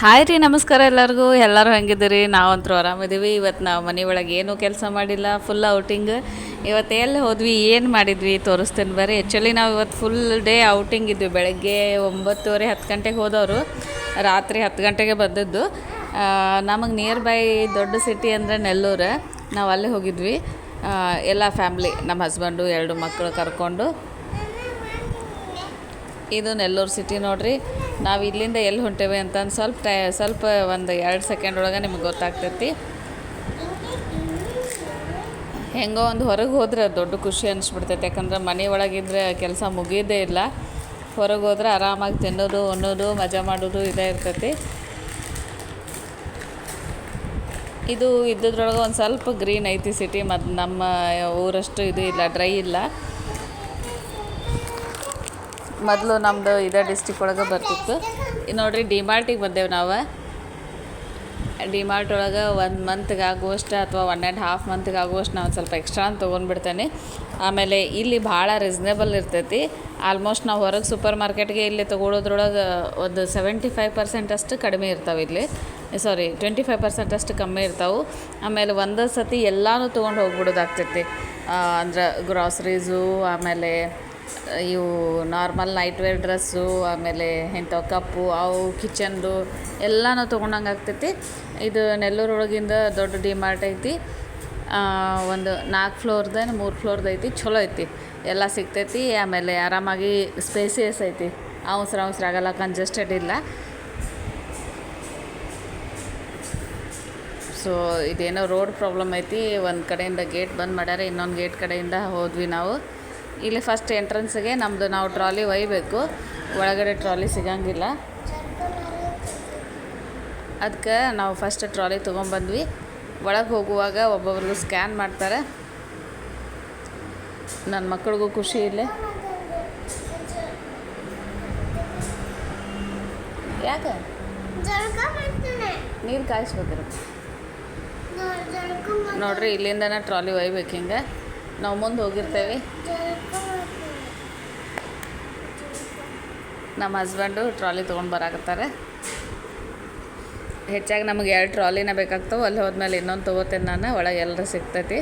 Hi ರೀ, ನಮಸ್ಕಾರ ಎಲ್ಲರಿಗೂ. ಎಲ್ಲರೂ ಹೆಂಗಿದ್ದೀರಿ? ನಾವಂತರೂ ಆರಾಮಿದ್ದೀವಿ ಇವತ್ತು ನಾವು ಮನೆ ಒಳಗೆ ಏನೂ ಕೆಲಸ ಮಾಡಿಲ್ಲ ಫುಲ್ ಔಟಿಂಗ್ ಇವತ್ತು ಎಲ್ಲಿ ಹೋದ್ವಿ, ಏನು ಮಾಡಿದ್ವಿ ತೋರಿಸ್ತೀನಿ ಬರ್ರಿ. ಆ್ಯಕ್ಚುಲಿ ನಾವು ಇವತ್ತು ಫುಲ್ ಡೇ ಔಟಿಂಗ್ ಇದ್ವಿ. ಬೆಳಗ್ಗೆ ಒಂಬತ್ತುವರೆ ಹತ್ತು ಗಂಟೆಗೆ ಹೋದವರು. ರಾತ್ರಿ ಹತ್ತು ಗಂಟೆಗೆ ಬಂದದ್ದು. ನಮಗೆ ನಿಯರ್ ಬೈ ದೊಡ್ಡ ಸಿಟಿ ಅಂದರೆ ನೆಲ್ಲೂರು. ನಾವು ಅಲ್ಲೇ ಹೋಗಿದ್ವಿ. ಎಲ್ಲ ಫ್ಯಾಮ್ಲಿ ನಮ್ಮ ಹಸ್ಬೆಂಡು ಎರಡು ಮಕ್ಕಳು ಕರ್ಕೊಂಡು. ಇದು ನೆಲ್ಲೂರು ಸಿಟಿ ನೋಡ್ರಿ. ನಾವು ಇಲ್ಲಿಂದ ಎಲ್ಲಿ ಹೊಂಟೇವೆ ಅಂತ ಸ್ವಲ್ಪ ಟೈ, ಸ್ವಲ್ಪ ಒಂದು ಎರಡು ಸೆಕೆಂಡ್ ಒಳಗೆ ನಿಮ್ಗೆ ಗೊತ್ತಾಗ್ತೈತಿ. ಹೆಂಗೋ ಒಂದು ಹೊರಗೆ ಹೋದ್ರೆ ದೊಡ್ಡ ಖುಷಿ ಅನಿಸ್ಬಿಡ್ತೈತೆ. ಯಾಕಂದ್ರೆ ಮನೆ ಒಳಗಿದ್ರೆ ಕೆಲಸ ಮುಗಿಯೋದೇ ಇಲ್ಲ. ಹೊರಗೆ ಹೋದ್ರೆ ಆರಾಮಾಗಿ ತಿನ್ನೋದು, ಉಣ್ಣೋದು, ಮಜಾ ಮಾಡೋದು ಇದೇ ಇರ್ತೈತಿ. ಇದು ಇದ್ದದ್ರೊಳಗೆ ಒಂದು ಸ್ವಲ್ಪ ಗ್ರೀನ್ ಐತಿ ಸಿಟಿ ಮತ್ತು ನಮ್ಮ ಊರಷ್ಟು ಇದು ಇಲ್ಲ ಡ್ರೈ ಇಲ್ಲ. ಮೊದಲು ನಮ್ಮದು ಇದೇ ಡಿಸ್ಟಿಕ್ ಒಳಗೆ ಬರ್ತಿತ್ತು. ನೋಡಿರಿ ಡಿ ಡಿಮಾರ್ಟಿಗೆ ಬಂದೇವು ನಾವು. ಡಿಮಾರ್ಟ್ ಒಳಗೆ ಒನ್ ಮಂತ್ಗೆ ಆಗುವಷ್ಟು ಅಥವಾ ಒನ್ ಆ್ಯಂಡ್ ಹಾಫ್ ಮಂತ್ಗೆ ಆಗುವಷ್ಟು ನಾವು ಸ್ವಲ್ಪ ಎಕ್ಸ್ಟ್ರಾ ತೊಗೊಂಡ್ಬಿಡ್ತೇನೆ. ಆಮೇಲೆ ಇಲ್ಲಿ ಭಾಳ ರೀಸ್ನೇಬಲ್ ಇರ್ತೈತಿ. ಆಲ್ಮೋಸ್ಟ್ ನಾವು ಹೊರಗೆ ಸೂಪರ್ ಮಾರ್ಕೆಟ್ಗೆ ಇಲ್ಲಿ ತೊಗೊಳೋದ್ರೊಳಗೆ ಒಂದು ಸೆವೆಂಟಿ ಫೈವ್ ಪರ್ಸೆಂಟ್ ಅಷ್ಟು ಕಡಿಮೆ ಇರ್ತಾವೆ ಇಲ್ಲಿ. ಸಾರಿ ಟ್ವೆಂಟಿ ಫೈವ್ ಪರ್ಸೆಂಟ್ ಅಷ್ಟು ಕಮ್ಮಿ ಇರ್ತಾವೆ. ಆಮೇಲೆ ಒಂದೇ ಸತಿ ಎಲ್ಲನೂ ತೊಗೊಂಡು ಹೋಗ್ಬಿಡೋದಾಗ್ತೈತಿ. ಅಂದ್ರೆ ಗ್ರಾಸರೀಸು ಆಮೇಲೆ ಇವು ನಾರ್ಮಲ್ ನೈಟ್ ವೇರ್ ಡ್ರೆಸ್ಸು ಆಮೇಲೆ ಇಂಥವು ಕಪ್ಪು ಅವು ಕಿಚನ್ದು ಎಲ್ಲನೂ ತೊಗೊಂಡಂಗೆ ಆಗ್ತೈತಿ. ಇದು ನೆಲ್ಲೂರು ಒಳಗಿಂದ ದೊಡ್ಡ ಡಿಮಾರ್ಟ್ ಐತಿ. ಒಂದು ನಾಲ್ಕು ಫ್ಲೋರ್ದೇನು ಮೂರು ಫ್ಲೋರ್ದು ಐತಿ. ಚಲೋ ಐತಿ. ಎಲ್ಲ ಸಿಗ್ತೈತಿ. ಆಮೇಲೆ ಆರಾಮಾಗಿ ಸ್ಪೇಸಿಯಸ್ ಐತಿ. ಅವಸರ ಅವಸರ ಆಗಲ್ಲ ಕಂಜೆಸ್ಟೆಡ್ ಇಲ್ಲ. ಸೊ ಇದೇನೋ ರೋಡ್ ಪ್ರಾಬ್ಲಮ್ ಐತಿ. ಒಂದು ಕಡೆಯಿಂದ ಗೇಟ್ ಬಂದ್ ಮಾಡ್ಯಾರ, ಇನ್ನೊಂದು ಗೇಟ್ ಕಡೆಯಿಂದ ಹೋದ್ವಿ ನಾವು. ಇಲ್ಲಿ ಫಸ್ಟ್ ಎಂಟ್ರೆನ್ಸಿಗೆ ನಮ್ಮದು ನಾವು ಟ್ರಾಲಿ ಒಯ್ಯಬೇಕು ಒಳಗಡೆ ಟ್ರಾಲಿ ಸಿಗಂಗಿಲ್ಲ. ಅದಕ್ಕೆ ನಾವು ಫಸ್ಟ್ ಟ್ರಾಲಿ ತೊಗೊಂಬಂದ್ವಿ. ಒಳಗೆ ಹೋಗುವಾಗ ಒಬ್ಬೊಬ್ರಿಗೂ ಸ್ಕ್ಯಾನ್ ಮಾಡ್ತಾರೆ. ನನ್ನ ಮಕ್ಕಳಿಗೂ ಖುಷಿ ಇಲ್ಲೇ. ಯಾಕೆ? ನೀರು ಕಾಯಿಸ್ಬೇಕಿರ ನೋಡ್ರಿ ಇಲ್ಲಿಂದನೇ ಟ್ರಾಲಿ ಒಯ್ಬೇಕು ಹಿಂಗೆ. ನಾವು ಮುಂದೆ ಹೋಗಿರ್ತೇವೆ. ನಮ್ಮ ಹಸ್ಬೆಂಡು ಟ್ರಾಲಿ ತೊಗೊಂಡು ಬರಾಕತ್ತಾರೆ. ಹೆಚ್ಚಾಗಿ ನಮಗೆ ಎರಡು ಟ್ರಾಲಿನ ಬೇಕಾಗ್ತವೆ. ಅಲ್ಲಿ ಹೋದ್ಮೇಲೆ ಇನ್ನೊಂದು ತೊಗೋತೇನೆ ನಾನು. ಒಳಗೆ ಎಲ್ಲರೂ ಸಿಗ್ತೈತಿ.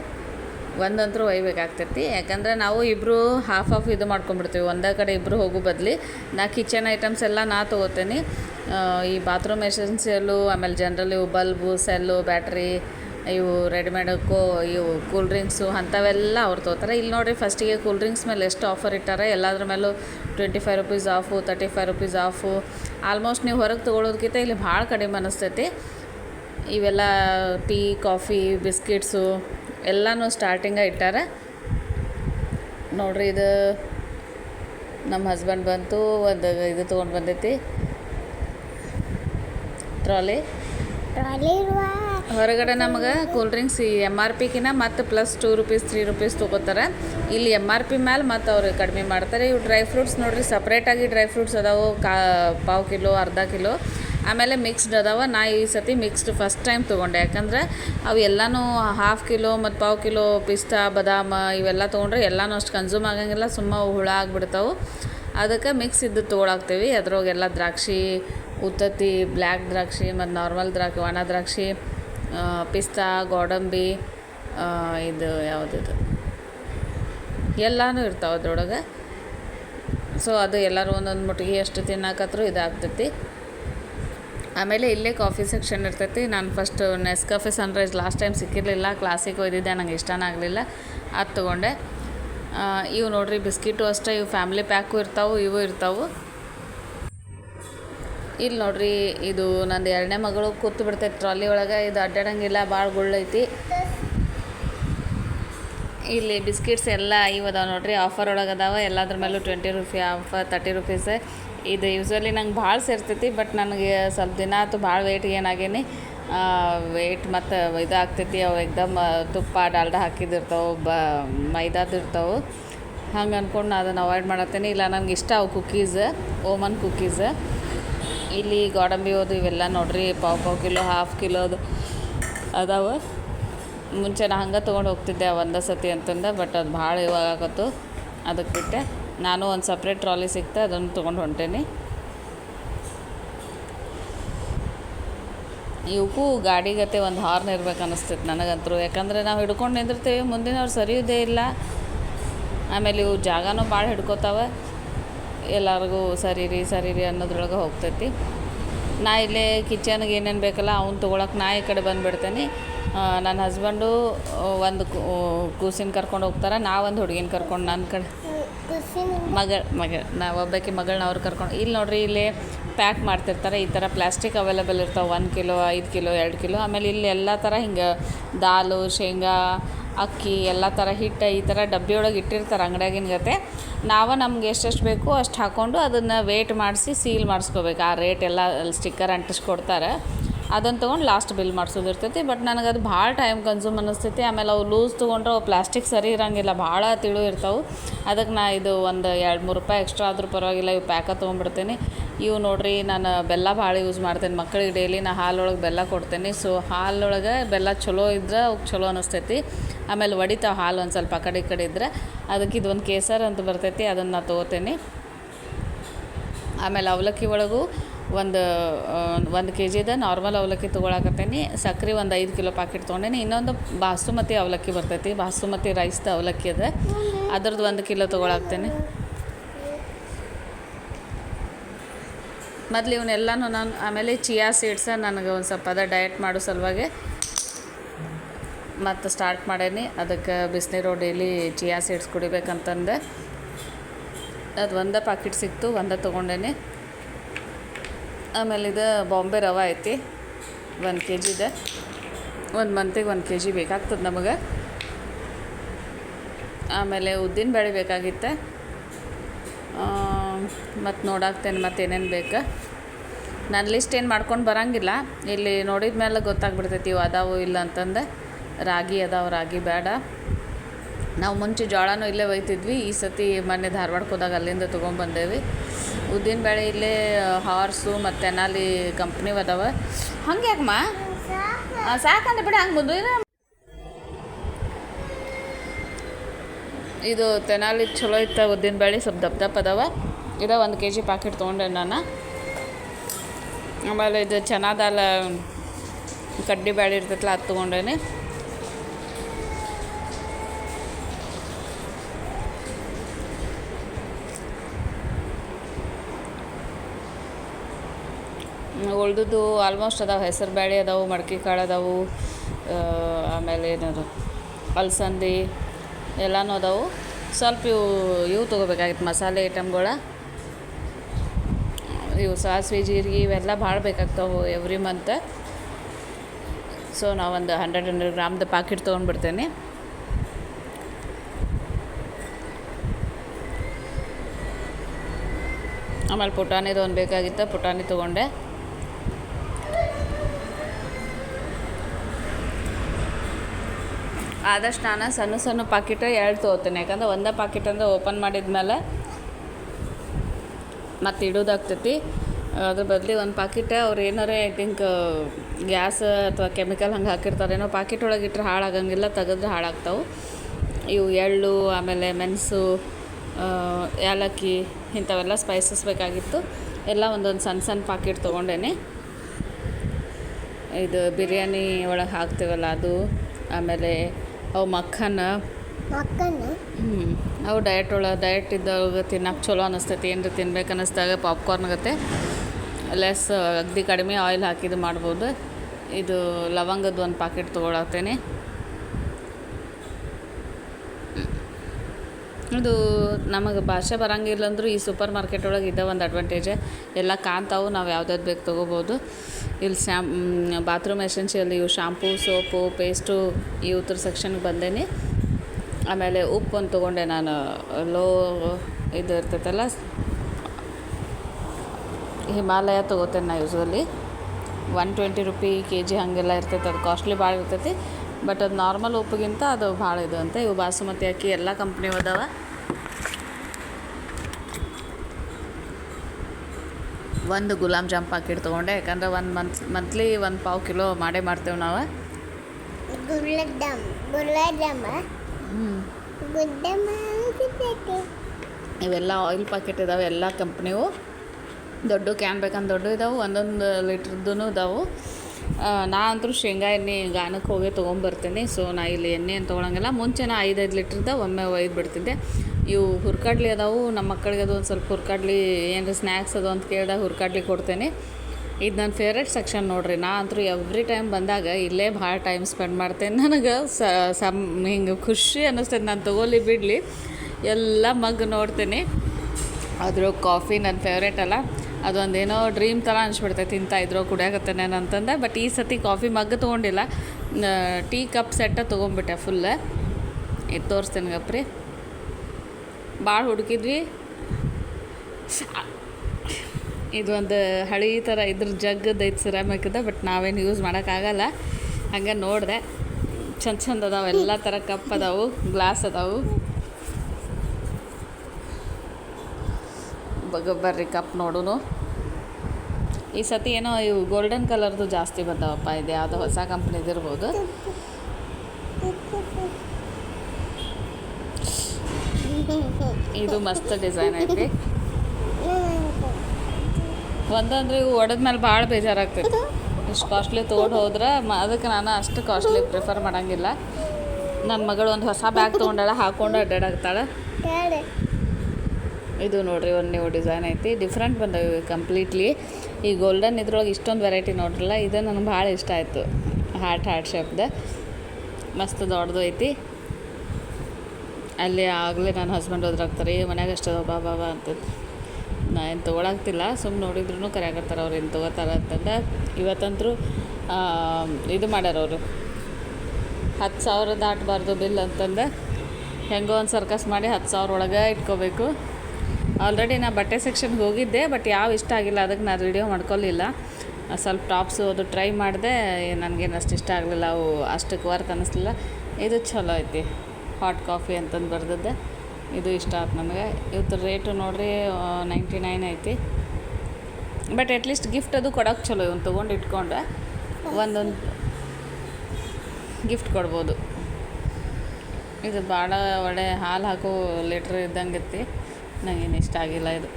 ಒಂದಂತರೂ ಒಯ್ಬೇಕಾಗ್ತೈತಿ. ಯಾಕಂದರೆ ನಾವು ಇಬ್ಬರು ಹಾಫ್ ಆಫ್ ಇದು ಮಾಡ್ಕೊಂಡ್ಬಿಡ್ತೀವಿ. ಒಂದೇ ಕಡೆ ಇಬ್ಬರು ಹೋಗೋ ಬದಲಿ. ನಾ ಕಿಚನ್ ಐಟಮ್ಸ್ ಎಲ್ಲ ನಾ ತೊಗೋತೇನೆ. ಈ ಬಾತ್ರೂಮ್ ಎಸೆನ್ಸಿಯಲ್ಲು ಆಮೇಲೆ ಜನ್ರಲಿ ಬಲ್ಬು ಸೆಲ್ಲು ಬ್ಯಾಟ್ರಿ ಇವು ರೆಡಿಮೇಡ್ ಕೋ ಇವು ಕೂಲ್ ಡ್ರಿಂಕ್ಸು ಅಂಥವೆಲ್ಲ ಅವ್ರು ತೊಗೋತಾರೆ. ಇಲ್ಲಿ ನೋಡಿರಿ ಫಸ್ಟಿಗೆ ಕೂಲ್ ಡ್ರಿಂಕ್ಸ್ ಮೇಲೆ ಎಷ್ಟು ಆಫರ್ ಇಟ್ಟಾರೆ, ಎಲ್ಲದ್ರ ಮೇಲೂ twenty five rupees off, thirty five rupees off. Almost ನೀವು ಹೊರಗೆ ತೊಗೊಳೋದಕ್ಕಿಂತ ಇಲ್ಲಿ ಭಾಳ ಕಡಿಮೆ ಅನ್ನಿಸ್ತೈತಿ ಇವೆಲ್ಲ ಟೀ, ಕಾಫಿ, ಬಿಸ್ಕಿಟ್ಸು ಎಲ್ಲನೂ ಸ್ಟಾರ್ಟಿಂಗ ಇಟ್ಟಾರೆ. ನೋಡ್ರಿ ಇದು ನಮ್ಮ ಹಸ್ಬೆಂಡ್ ಬಂತು, ಒಂದು ಇದು ತೊಗೊಂಡು ಬಂದೈತಿ. ಟ್ರಾಲಿ. ಹೊರಗಡೆ ನಮಗೆ ಕೂಲ್ ಡ್ರಿಂಕ್ಸ್ ಈ ಎಂ ಆರ್ ಪಿಗಿನ ಮತ್ತು plus two rupees three rupees ತೊಗೋತಾರೆ. ಇಲ್ಲಿ ಎಂ ಆರ್ ಪಿ ಮೇಲೆ ಮತ್ತು ಅವ್ರಿಗೆ ಕಡಿಮೆ ಮಾಡ್ತಾರೆ. ಇವು ಡ್ರೈ ಫ್ರೂಟ್ಸ್ ನೋಡ್ರಿ ಸಪ್ರೇಟಾಗಿ ಡ್ರೈ ಫ್ರೂಟ್ಸ್ ಅದಾವೆ. ಕಾ, ಪಾವು ಕಿಲೋ, ಅರ್ಧ ಕಿಲೋ. ಆಮೇಲೆ ಮಿಕ್ಸ್ಡ್ ಅದಾವೆ. ನಾ ಈ ಸತಿ ಮಿಕ್ಸ್ಡ್ ಫಸ್ಟ್ ಟೈಮ್ ತೊಗೊಂಡೆ. ಯಾಕಂದ್ರೆ ಅವು ಎಲ್ಲನೂ ಹಾಫ್ ಕಿಲೋ ಮತ್ತು ಪಾವು ಕಿಲೋ ಪಿಸ್ತಾ, ಬದಾಮ ಇವೆಲ್ಲ ತೊಗೊಂಡ್ರೆ ಎಲ್ಲನೂ ಅಷ್ಟು ಕನ್ಸ್ಯೂಮ್ ಆಗಂಗಿಲ್ಲ. ಸುಮ್ಮ ಹುಳ ಆಗಿಬಿಡ್ತಾವೆ. ಅದಕ್ಕೆ ಮಿಕ್ಸ್ ಇದ್ದು ತೊಗೊಳಾಕ್ತೀವಿ ಅದ್ರೊಳಗೆಲ್ಲ ದ್ರಾಕ್ಷಿ ಉತ್ತತ್ತಿ ಬ್ಲ್ಯಾಕ್ ದ್ರಾಕ್ಷಿ ಮತ್ತು ನಾರ್ಮಲ್ ದ್ರಾಕ್ಷಿ, ಒಣ ದ್ರಾಕ್ಷಿ ಪಿಸ್ತಾ, ಗೋಡಂಬಿ ಇದು ಯಾವುದಿದು ಎಲ್ಲನೂ ಇರ್ತಾವೆ ಅದ್ರೊಳಗೆ. ಸೊ ಅದು ಎಲ್ಲರೂ ಒಂದೊಂದು ಮುಟ್ಗಿ ಎಷ್ಟು ತಿನ್ನಾಕತ್ರೂ ಇದಾಗ್ತೈತಿ. ಆಮೇಲೆ ಇಲ್ಲೇ ಕಾಫಿ ಸೆಕ್ಷನ್ ಇರ್ತೈತಿ. ನಾನು first Nescafe Sunrise last time ಸಿಕ್ಕಿರಲಿಲ್ಲ. ಕ್ಲಾಸಿಗೆ ಒಯ್ದಿದ್ದೆ ನಂಗೆ ಇಷ್ಟನೇ ಆಗಲಿಲ್ಲ. ಅದು ತೊಗೊಂಡೆ. ಇವು ನೋಡಿರಿ, ಬಿಸ್ಕಿಟು ಅಷ್ಟೇ, ಇವು ಫ್ಯಾಮ್ಲಿ ಪ್ಯಾಕು ಇರ್ತಾವೆ, ಇವು ಇರ್ತಾವೆ. ಇಲ್ಲಿ ನೋಡ್ರಿ, ಇದು ನಂದು ಎರಡನೇ ಮಗಳು ಕೂತು ಬಿಡ್ತೈತೆ ಟ್ರಾಲಿ ಒಳಗೆ, ಇದು ಅಡ್ಡಾಡಂಗಿಲ್ಲ ಭಾಳ ಗುಳ್ಳೈತಿ ಇಲ್ಲಿ ಬಿಸ್ಕಿಟ್ಸ್ ಎಲ್ಲ ಇವು ನೋಡ್ರಿ, ಆಫರ್ ಒಳಗೆ ಅದಾವೆ, ಎಲ್ಲದ್ರ ಮೇಲೂ twenty rupee offer thirty rupees. ಇದು ಯೂಸ್ವಲಿ ನಂಗೆ ಭಾಳ ಸೇರ್ತೈತಿ, ಬಟ್ ನನಗೆ ಸ್ವಲ್ಪ ದಿನ ಆಯ್ತು ಭಾಳ ವೆಯ್ಟ್ ಏನಾಗೇನಿ ವೆಯ್ಟ್ ಮತ್ತು ಇದು ಆಗ್ತೈತಿ, ಅವು ಎಕ್ದಮ್ ತುಪ್ಪ, ಡಾಲ್ಡ ಹಾಕಿದಿರ್ತಾವೆ, ಬ, ಮೈದಾದು ಇರ್ತಾವೆ. ಹಂಗೆ ಅಂದ್ಕೊಂಡು ನಾನು ಅದನ್ನು ಅವಾಯ್ಡ್ ಮಾಡತ್ತೇನೆ. ಇಲ್ಲ ನನಗೆ ಇಷ್ಟ ಅವು ಕುಕ್ಕೀಸ್ ಓಮನ್ ಕುಕ್ಕೀಸ್ ಇಲ್ಲಿ ಗೋಡಂಬಿ ಹೋದು ಇವೆಲ್ಲ ನೋಡ್ರಿ, ಪಾವು ಪಾವು ಕಿಲೋ ಹಾಫ್ ಕಿಲೋದು ಅದಾವೆ. ಮುಂಚೆ ನಾ ಹಂಗೆ ತೊಗೊಂಡು ಹೋಗ್ತಿದ್ದೆ ಒಂದೇ ಸತಿ ಅಂತಂದ ಬಟ್ ಅದು ಭಾಳ ಇವಾಗ ಆಗತ್ತು. ಅದಕ್ಕೆ ಬಿಟ್ಟೆ, ನಾನು ಒಂದು ಸಪ್ರೇಟ್ ಟ್ರಾಲಿ ಸಿಗ್ತೆ ಅದನ್ನು ತೊಗೊಂಡು ಹೊಂಟೇನಿ. ಇವಕ್ಕೂ ಗಾಡಿಗತೆ ಒಂದು ಹಾರ್ನ್ ಇರ್ಬೇಕು ಅನ್ನಿಸ್ತೈತೆ ನನಗಂತೂ ಯಾಕಂದರೆ ನಾವು ಹಿಡ್ಕೊಂಡು ನಿಂದಿರ್ತೀವಿ, ಮುಂದಿನವ್ರು ಸರಿಯೋದೇ ಇಲ್ಲ. ಆಮೇಲೆ ಇವು ಜಾಗನೂ ಭಾಳ ಹಿಡ್ಕೋತಾವೆ. ಎಲ್ಲರಿಗೂ ಸರಿ ರೀ ಸರಿ ರೀ ಅನ್ನೋದ್ರೊಳಗೆ ಹೋಗ್ತೈತಿ. ನಾ ಇಲ್ಲೇ ಕಿಚನ್ಗೆ ಏನೇನು ಬೇಕಲ್ಲ ಅವ್ನು ತೊಗೊಳಕ್ಕೆ ನಾ ಈ ಕಡೆ ಬಂದುಬಿಡ್ತೇನೆ. ನನ್ನ ಹಸ್ಬೆಂಡು ಒಂದು ಕೂಸಿನ ಕರ್ಕೊಂಡು ಹೋಗ್ತಾರೆ, ನಾ ಒಂದು ಹುಡುಗಿನ ಕರ್ಕೊಂಡು ನನ್ನ ಕಡೆ. ಮಗಳ ಮಗಳ ನಾ ಒಬ್ಬಾಕಿ ಮಗಳನ್ನ ಅವ್ರು ಕರ್ಕೊಂಡು ಇಲ್ಲಿ ನೋಡ್ರಿ ಇಲ್ಲಿ ಪ್ಯಾಕ್ ಮಾಡ್ತಿರ್ತಾರೆ, ಈ ಥರ ಪ್ಲಾಸ್ಟಿಕ್ ಅವೈಲೇಬಲ್ ಇರ್ತಾವೆ, ಒಂದು ಕಿಲೋ, ಐದು ಕಿಲೋ, ಎರಡು ಕಿಲೋ, ಆಮೇಲೆ ಇಲ್ಲಿ ಎಲ್ಲ ಥರ ಹಿಂಗೆ ದಾಲು, ಶೇಂಗಾ ಅಕ್ಕಿ, ಎಲ್ಲ ಥರ ಹಿಟ್ಟು ಈ ಥರ ಡಬ್ಬಿಯೊಳಗೆ ಇಟ್ಟಿರ್ತಾರೆ ಅಂಗಡಿಯಾಗಿನ ಗತೆ. ನಾವು ನಮ್ಗೆ ಎಷ್ಟೆಷ್ಟು ಬೇಕು ಅಷ್ಟು ಹಾಕ್ಕೊಂಡು ಅದನ್ನು ವೇಟ್ ಮಾಡಿಸಿ ಸೀಲ್ ಮಾಡಿಸ್ಕೋಬೇಕು. ಆ ರೇಟ್ ಎಲ್ಲ ಸ್ಟಿಕ್ಕರ್ ಅಂಟಿಸ್ಕೊಡ್ತಾರೆ. ಅದನ್ನು ತೊಗೊಂಡು ಲಾಸ್ಟ್ ಬಿಲ್ ಮಾಡಿಸೋದು ಇರ್ತೈತಿ. ಬಟ್ ನನಗೆ ಅದು ಭಾಳ ಟೈಮ್ ಕನ್ಸ್ಯೂಮ್ ಅನ್ನಿಸ್ತೈತಿ. ಆಮೇಲೆ ಅವು ಲೂಸ್ ತೊಗೊಂಡ್ರೆ ಅವು ಪ್ಲಾಸ್ಟಿಕ್ ಸರಿ ಇರೋಂಗಿಲ್ಲ. ಭಾಳ ತಿಳು ಇರ್ತಾವೆ. ಅದಕ್ಕೆ ನಾ ಇದು ಒಂದು ಎರಡು ಮೂರು ರೂಪಾಯಿ ಎಕ್ಸ್ಟ್ರಾ ಆದರೂ ಪರವಾಗಿಲ್ಲ. ಇವು ಪ್ಯಾಕ ತೊಗೊಂಡ್ಬಿಡ್ತೀನಿ. ಇವು ನೋಡ್ರಿ, ನಾನು ಬೆಲ್ಲ ಭಾಳ ಯೂಸ್ ಮಾಡ್ತೇನೆ ಮಕ್ಕಳಿಗೆ ಡೈಲಿ ನಾನು ಹಾಲೊಳಗೆ ಬೆಲ್ಲ ಕೊಡ್ತೇನೆ. ಸೊ ಹಾಲೊಳಗೆ ಬೆಲ್ಲ ಚಲೋ ಇದ್ರೆ ಅವ್ಕೆ ಚಲೋ ಅನಿಸ್ತೈತಿ. ಆಮೇಲೆ ಒಡಿತಾವೆ ಹಾಲು ಒಂದು ಸ್ವಲ್ಪ ಕಡೆ ಕಡೆ ಇದ್ರೆ. ಅದಕ್ಕೆ ಇದೊಂದು ಕೇಸರ್ ಅಂತ ಬರ್ತೈತಿ, ಅದನ್ನು ನಾನು ತೊಗೋತೇನೆ. ಆಮೇಲೆ ಅವಲಕ್ಕಿ ಒಳಗೂ ಒಂದು ಒಂದು ಕೆ ಜಿದ ನಾರ್ಮಲ್ ಅವಲಕ್ಕಿ ತೊಗೊಳಕತ್ತೇನೆ. ಸಕ್ಕರೆ ಒಂದು ಐದು ಕಿಲೋ ಪ್ಯಾಕೆಟ್ ತೊಗೊಂಡೇನಿ. ಇನ್ನೊಂದು ಬಾಸುಮತಿ ಅವಲಕ್ಕಿ ಬರ್ತೈತಿ. ಬಾಸುಮತಿ ರೈಸ್ದು ಅವಲಕ್ಕಿ ಅದ. ಅದ್ರದ್ದು ಒಂದು ಕಿಲೋ ತೊಗೊಳಾಕ್ತೇನೆ. ಮೊದ್ಲು ಇವನ್ನೆಲ್ಲನೂ ನಾನು ಆಮೇಲೆ ಚಿಯಾ ಸೀಡ್ಸ ನನಗೆ ಒಂದು ಸ್ವಲ್ಪ ಅದ ಡಯಟ್ ಮಾಡೋ ಸಲುವಾಗಿ ಮತ್ತು ಸ್ಟಾರ್ಟ್ ಮಾಡೇನಿ. ಅದಕ್ಕೆ ಬಿಸಿನೀರು ಡೈಲಿ ಚಿಯಾ ಸೀಡ್ಸ್ ಕುಡಿಬೇಕಂತಂದೆ. ಅದು ಒಂದೇ ಪಾಕಿಟ್ ಸಿಕ್ತು, ಒಂದೇ ತೊಗೊಂಡೇನಿ. ಆಮೇಲೆ ಇದು ಬಾಂಬೆ ರವೆ ಐತಿ, ಒಂದು ಕೆ ಜಿದೆ ಒಂದು ಮಂತಿಗೆ ಒಂದು ಕೆ ಜಿ ಬೇಕಾಗ್ತದೆ ನಮಗೆ. ಆಮೇಲೆ ಉದ್ದಿನ ಬೇಳೆ ಬೇಕಾಗಿತ್ತೆ. ಮತ್ತು ನೋಡಾಕ್ತೇನೆ ಮತ್ತು ಏನೇನು ಬೇಕು. ನಾನು ಲಿಸ್ಟ್ ಏನು ಮಾಡ್ಕೊಂಡು ಬರೋಂಗಿಲ್ಲ. ಇಲ್ಲಿ ನೋಡಿದ ಮೇಲೆ ಗೊತ್ತಾಗ್ಬಿಡ್ತೈತಿ ಇವು ಅದಾವು ಇಲ್ಲ ಅಂತಂದು. ರಾಗಿ ಅದಾವು, ರಾಗಿ ಬೇಡ ನಾವು ಮುಂಚೆ ಜೋಳನೂ ಇಲ್ಲೇ ಒಯ್ತಿದ್ವಿ. ಈ ಸತಿ ಮೊನ್ನೆ ಧಾರವಾಡಕ್ಕೆ ಹೋದಾಗ ಅಲ್ಲಿಂದ ತೊಗೊಂಬಂದೇವಿ ಉದ್ದಿನ ಬೇಳೆ ಇಲ್ಲೇ ಹಾರ್ಸು ಮತ್ತು ತೆನಾಲಿ ಕಂಪ್ನಿ ಅದಾವ. ಹಂಗೆ ಯಾಕಮ್ಮ? ಸಾಕಂದ್ರೆ ಬಿಡ, ಹಂಗೆ ಮುಂದೆ ಇದು ತೆನಾಲಿ ಚಲೋ ಇತ್ತು ಉದ್ದಿನ ಬೇಳೆ, ಸ್ವಲ್ಪ ದಪ್ಪ ದಪ್ಪ ಅದಾವ. ಇದ ಒಂದು ಕೆ ಜಿ ಪ್ಯಾಕೆಟ್ ತೊಗೊಂಡೆ ನಾನು. ಆಮೇಲೆ ಇದು ಚೆನ್ನಾದಲ್ಲ ದಾಲ್ ಕಡ್ಡಿ ಬೇಳೆ ಇರ್ತೈತಲ್ಲ ಅದು ತೊಗೊಂಡೇನೆ. ಉಳ್ದಿದ್ದು ಆಲ್ಮೋಸ್ಟ್ ಅದಾವೆ, ಹೆಸರು ಬ್ಯಾಳಿ ಅದಾವು, ಮಡ್ಕೆ ಕಾಳು ಅದಾವೆ ಆಮೇಲೆ ಏನದು, ಅಲಸಂದಿ, ಎಲ್ಲನೂ ಅದಾವೆ. ಸ್ವಲ್ಪ ಇವು ಇವು ತೊಗೋಬೇಕಾಗಿತ್ತು ಮಸಾಲೆ ಐಟಮ್ಗಳ. ಇವು ಸಾಸಿವೆ, ಜೀರಿಗೆ ಇವೆಲ್ಲ ಭಾಳ ಬೇಕಾಗ್ತಾವೆ ಎವ್ರಿ ಮಂತ್ ಸೊ ನಾವೊಂದು ಹಂಡ್ರೆಡ್ ಹಂಡ್ರೆಡ್ ಗ್ರಾಮ್ದು ಪ್ಯಾಕೆಟ್ ತೊಗೊಂಡ್ಬಿಡ್ತೇನೆ. ಆಮೇಲೆ ಪುಟಾಣಿದು ಒಂದು ಬೇಕಾಗಿತ್ತು ಪುಟಾಣಿ ತೊಗೊಂಡೆ. ಆದಷ್ಟು ನಾನು ಸಣ್ಣ ಸಣ್ಣ ಪಾಕಿಟ್ ಎರಡು ತೊಗೋತೇನೆ. ಯಾಕಂದ್ರೆ ಒಂದೇ ಪಾಕಿಟ್ ಅಂದರೆ ಓಪನ್ ಮಾಡಿದ್ಮೇಲೆ ಮತ್ತು ಇಡೋದಾಗ್ತೈತಿ. ಅದ್ರ ಬದಲಿ ಒಂದು ಪಾಕಿಟ್ ಅವ್ರು ಏನಾರೇ ಐ ಥಿಂಕ್ ಗ್ಯಾಸ್ ಅಥವಾ ಕೆಮಿಕಲ್ ಹಂಗೆ ಹಾಕಿರ್ತಾರೇನೋ ಪಾಕಿಟ್ ಒಳಗೆ ಇಟ್ಟರೆ ಹಾಳಾಗಂಗಿಲ್ಲ, ತೆಗೆದ್ರೆ ಹಾಳಾಗ್ತಾವೆ. ಇವು ಎಳ್ಳು, ಆಮೇಲೆ ಮೆಣಸು ಏಲಕ್ಕಿ ಇಂಥವೆಲ್ಲ ಸ್ಪೈಸಸ್ ಬೇಕಾಗಿತ್ತು. ಎಲ್ಲ ಒಂದೊಂದು ಸಣ್ಣ ಸಣ್ಣ ಪಾಕಿಟ್ ತೊಗೊಂಡೇನೆ. ಇದು ಬಿರಿಯಾನಿ ಒಳಗೆ ಹಾಕ್ತೇವಲ್ಲ ಅದು, ಆಮೇಲೆ ಅವು ಮಕ್ಕನ ಅವು ಡಯಟ್ ಒಳಗೆ ಡಯಟ್ ಇದ್ದಾಗ ತಿನ್ನಕ್ಕೆ ಚಲೋ ಅನ್ನಿಸ್ತೈತಿ ಏನ್ರಿ ತಿನ್ಬೇಕು ಅನ್ನಿಸ್ದಾಗ ಪಾಪ್ಕಾರ್ನ್ ಆಗತ್ತೆ ಲೆಸ್ ಅಗ್ದಿ ಕಡಿಮೆ ಆಯಿಲ್ ಹಾಕಿದ್ದು ಮಾಡ್ಬೋದು. ಇದು ಲವಂಗದ ಒಂದು ಪಾಕೆಟ್ ತೊಗೊಳತ್ತೇನೆ. ಇದು ನಮಗೆ ಭಾಷೆ ಬರಂಗಿಲ್ಲ ಅಂದರೂ ಈ ಸೂಪರ್ ಮಾರ್ಕೆಟ್ ಒಳಗೆ ಇದ್ದ ಒಂದು ಅಡ್ವಾಂಟೇಜ್ ಎಲ್ಲ ಕಾಣ್ತಾವು ನಾವು ಯಾವ್ದಾದ್ರು ಬೇಕು ತೊಗೋಬೋದು. ಇಲ್ಲಿ ಶ್ಯಾಮ್ ಬಾತ್ರೂಮ್ ಎಸೆನ್ಷಿಯಲ್ ಇವು ಶಾಂಪೂ ಸೋಪು ಪೇಸ್ಟು ಇವ್ರ ಸೆಕ್ಷನ್ಗೆ ಬಂದೇನಿ. ಆಮೇಲೆ ಉಪ್ಪು ಒಂದು ತೊಗೊಂಡೆ ನಾನು, ಲೋ ಇದು ಇರ್ತೈತಲ್ಲ, ಹಿಮಾಲಯ ತೊಗೋತೇನೆ ನಾ usually one twenty rupee K G ಹಾಗೆಲ್ಲ ಇರ್ತೈತೆ, ಅದು ಕಾಸ್ಟ್ಲಿ ಭಾಳ ಇರ್ತೈತಿ. ಬಟ್ ಅದು ನಾರ್ಮಲ್ ಉಪ್ಪಿಗಿಂತ ಅದು ಭಾಳ ಇದು ಅಂತ, ಇವು ಬಾಸುಮತಿ ಅಕ್ಕಿ ಎಲ್ಲ ಕಂಪ್ನಿ ಅದಾವ ಒಂದು ಗುಲಾಬ್ ಜಾಮ್ ಪಾಕಿಟ್ ತೊಗೊಂಡೆ, ಯಾಕಂದ್ರೆ ಒಂದು ಮಂತ್ ಮಂತ್ಲಿ ಒಂದು ಪಾವು ಕಿಲೋ ಮಾಡೇ ಮಾಡ್ತೇವೆ ನಾವು. ಇವೆಲ್ಲ ಆಯಿಲ್ ಪ್ಯಾಕೆಟ್ ಇದಾವೆ, ಎಲ್ಲ ಕಂಪ್ನಿವು ದೊಡ್ಡ ಕ್ಯಾನ್ ಬೇಕಂದ್ರೆ ದೊಡ್ಡ ಇದಾವೆ, ಒಂದೊಂದು ಲೀಟ್ರದ್ದು ಇದಾವೆ. ನಾ ಅಂತೂ ಶೇಂಗಾ ಎಣ್ಣೆ ಗಾನಕ್ಕೆ ಹೋಗಿ ತೊಗೊಂಬರ್ತೀನಿ ಸೊ ನಾ ಇಲ್ಲಿ ಎಣ್ಣೆ ಏನು ತೊಗೊಳಂಗಿಲ್ಲ. ಮುಂಚೆ ನಾ ಐದೈದು ಲೀಟ್ರದ ಒಮ್ಮೆ ಒಯ್ದು ಬಿಡ್ತಿದ್ದೆ. ಇವು ಹುರ್ಕಡ್ಲಿ ಅದಾವು ನಮ್ಮ ಮಕ್ಕಳಿಗೆ ಅದು ಒಂದು ಸ್ವಲ್ಪ ಹುರ್ಕಡ್ಲಿ, ಏನಾರ ಸ್ನ್ಯಾಕ್ಸ್ ಅದು ಅಂತ ಕೇಳಿದಾಗ ಹುರ್ಕಡ್ಲಿ ಕೊಡ್ತೇನೆ. ಇದು ನನ್ನ ಫೇವ್ರೆಟ್ ಸೆಕ್ಷನ್ ನೋಡ್ರಿ. ನಾ ಅಂತೂ ಎವ್ರಿ ಟೈಮ್ ಬಂದಾಗ ಇಲ್ಲೇ ಭಾಳ ಟೈಮ್ ಸ್ಪೆಂಡ್ ಮಾಡ್ತೇನೆ. ನನಗೆ ಸಮ್, ಹಿಂಗೆ ಖುಷಿ ಅನ್ನಿಸ್ತೈತೆ. ನಾನು ತೊಗೊಲಿ ಬಿಡಲಿ. ಎಲ್ಲ ಮಗ್ ನೋಡ್ತೀನಿ. ಅದ್ರ ಕಾಫಿ ನನ್ನ ಫೇವ್ರೇಟ್ ಅಲ್ಲ. ಅದೊಂದೇನೋ ಡ್ರೀಮ್ ಥರ ಅನ್ಸ್ಬಿಡ್ತೈತೆ ತಿಂತಾ ಇದ್ರು, ಕುಡಿಯಾಕತ್ತೇನೆ ಅಂತಂದೆ. ಬಟ್ ಈ ಸತಿ ಕಾಫಿ ಮಗ್ ತೊಗೊಂಡಿಲ್ಲ. ಟೀ ಕಪ್ ಸೆಟ್ಟ ತೊಗೊಂಬಿಟ್ಟೆ ಫುಲ್ ಇದು ತೋರಿಸ್ತೇನೆ ಗಪ್ರಿ. ಭಾಳ ಹುಡುಕಿದ್ವಿ. ಇದು ಒಂದು ಹಳಿ ಥರ ಇದ್ರ ಜಗ್ಗದ ಐತೆ ಸಿರಾಮಿಕ್ದ ಬಟ್ ನಾವೇನು ಯೂಸ್ ಮಾಡೋಕ್ಕಾಗಲ್ಲ. ಹಂಗೆ ನೋಡಿದೆ. ಚಂದ ಚಂದ ಅದಾವೆ, ಎಲ್ಲ ಥರ ಕಪ್ ಅದಾವು ಗ್ಲಾಸ್ ಅದಾವು. ಬರ್ರಿ ಕಪ್ ನೋಡುನು. ಈ ಸತಿ ಏನೋ ಇವು ಗೋಲ್ಡನ್ ಕಲರ್ದು ಜಾಸ್ತಿ ಬಂದಾವಪ್ಪ, ಇದು ಯಾವುದೋ ಹೊಸ ಕಂಪ್ನಿದು ಇರ್ಬೋದು. ಇದು ಮಸ್ತ್ ಡಿಸೈನ್ ಐತಿ ಒಂದಂದ್ರೆ ಇವು ಒಡೆದ್ಮೇಲೆ ಭಾಳ ಬೇಜಾರಾಗ್ತೈತಿ. ಇಷ್ಟು ಕಾಸ್ಟ್ಲಿ ತೊಗೊಂಡು ಹೋದ್ರೆ ಅದಕ್ಕೆ ನಾನು ಅಷ್ಟು ಕಾಸ್ಟ್ಲಿ ಪ್ರಿಫರ್ ಮಾಡೋಂಗಿಲ್ಲ. ನನ್ನ ಮಗಳು ಒಂದು ಹೊಸ ಬ್ಯಾಗ್ ತೊಗೊಂಡಾಳ ಹಾಕೊಂಡು ಅಡ್ಡಾಡಾಗ್ತಾಳೆ ಇದು ನೋಡ್ರಿ ಒಂದು ನೀವು ಡಿಸೈನ್ ಐತಿ. ಡಿಫ್ರೆಂಟ್ ಬಂದವು ಕಂಪ್ಲೀಟ್ಲಿ ಈ ಗೋಲ್ಡನ್ ಇದ್ರೊಳಗೆ ಇಷ್ಟೊಂದು ವೆರೈಟಿ ನೋಡ್ರಲ್ಲ ಇದು ನನಗೆ ಭಾಳ ಇಷ್ಟ ಆಯಿತು. ಹಾರ್ಟ್ ಹಾರ್ಟ್ ಶೇಪ್ದ ಮಸ್ತ್ ದೊಡ್ಡದು ಐತಿ. ಅಲ್ಲಿ ಆಗಲೇ ನನ್ನ ಹಸ್ಬೆಂಡ್ ಹೋದ್ರಾಗ್ತಾರೆ ಮನ್ಯಾಗ ಅಷ್ಟು ಬಾಬಾ ಬಾ ನಾ ಏನು ತೊಗೊಳಕ್ತಿಲ್ಲ ಸುಮ್ಮನೆ ನೋಡಿದ್ರು ಕರೆಯಾಕತ್ತಾರೆ ಅವ್ರು ಏನು ತೊಗೋತಾರ ಅಂತಂದ್ರೆ ಇವತ್ತಂತರೂ ಇದು ಮಾಡ್ಯಾರ ಅವರು. ಹತ್ತು ಸಾವಿರ ದಾಟಬಾರ್ದು ಬಿಲ್ ಅಂತಂದು ಹೆಂಗೋ ಒಂದು ಸರ್ಕಸ್ ಮಾಡಿ ಹತ್ತು ಸಾವಿರ ಒಳಗೆ ಇಟ್ಕೋಬೇಕು. ಆಲ್ರೆಡಿ ನಾ ಬಟ್ಟೆ ಸೆಕ್ಷನ್ಗೆ ಹೋಗಿದ್ದೆ, ಬಟ್ ಯಾವ ಇಷ್ಟ ಆಗಿಲ್ಲ ಅದಕ್ಕೆ ನಾನು ವಿಡಿಯೋ ಮಾಡ್ಕೊಲಿಲ್ಲ. ಸ್ವಲ್ಪ ಟಾಪ್ಸು ಅದು ಟ್ರೈ ಮಾಡಿದೆ ನನಗೇನು ಅಷ್ಟು ಇಷ್ಟ ಆಗಲಿಲ್ಲ, ಅವು ಅಷ್ಟಕ್ಕೆ ವರ್ತ್ ಅನ್ನಿಸ್ಲಿಲ್ಲ ಇದು ಚಲೋ ಐತಿ, ಹಾಟ್ ಕಾಫಿ ಅಂತಂದು ಬರ್ದದ್ದೆ. ಇದು ಇಷ್ಟ ಆಯ್ತು ನಮಗೆ. ಇವತ್ತು ರೇಟು ನೋಡ್ರಿ ನೈಂಟಿ ನೈನ್ ಐತಿ. ಬಟ್ ಅಟ್ಲೀಸ್ಟ್ ಗಿಫ್ಟ್ ಅದು ಕೊಡೋಕೆ ಚಲೋ, ಇವ್ನು ತೊಗೊಂಡು ಇಟ್ಕೊಂಡ್ರೆ. ಒಂದೊಂದು ಗಿಫ್ಟ್ ಕೊಡ್ಬೋದು. ಇದು ಭಾಳ ಒಳ್ಳೆ ಹಾಲು ಹಾಕೋ ಲೀಟ್ರ್ ಇದ್ದಂಗೆ ಐತಿ ನನಗೇನು ಇಷ್ಟ ಆಗಿಲ್ಲ ಇದು.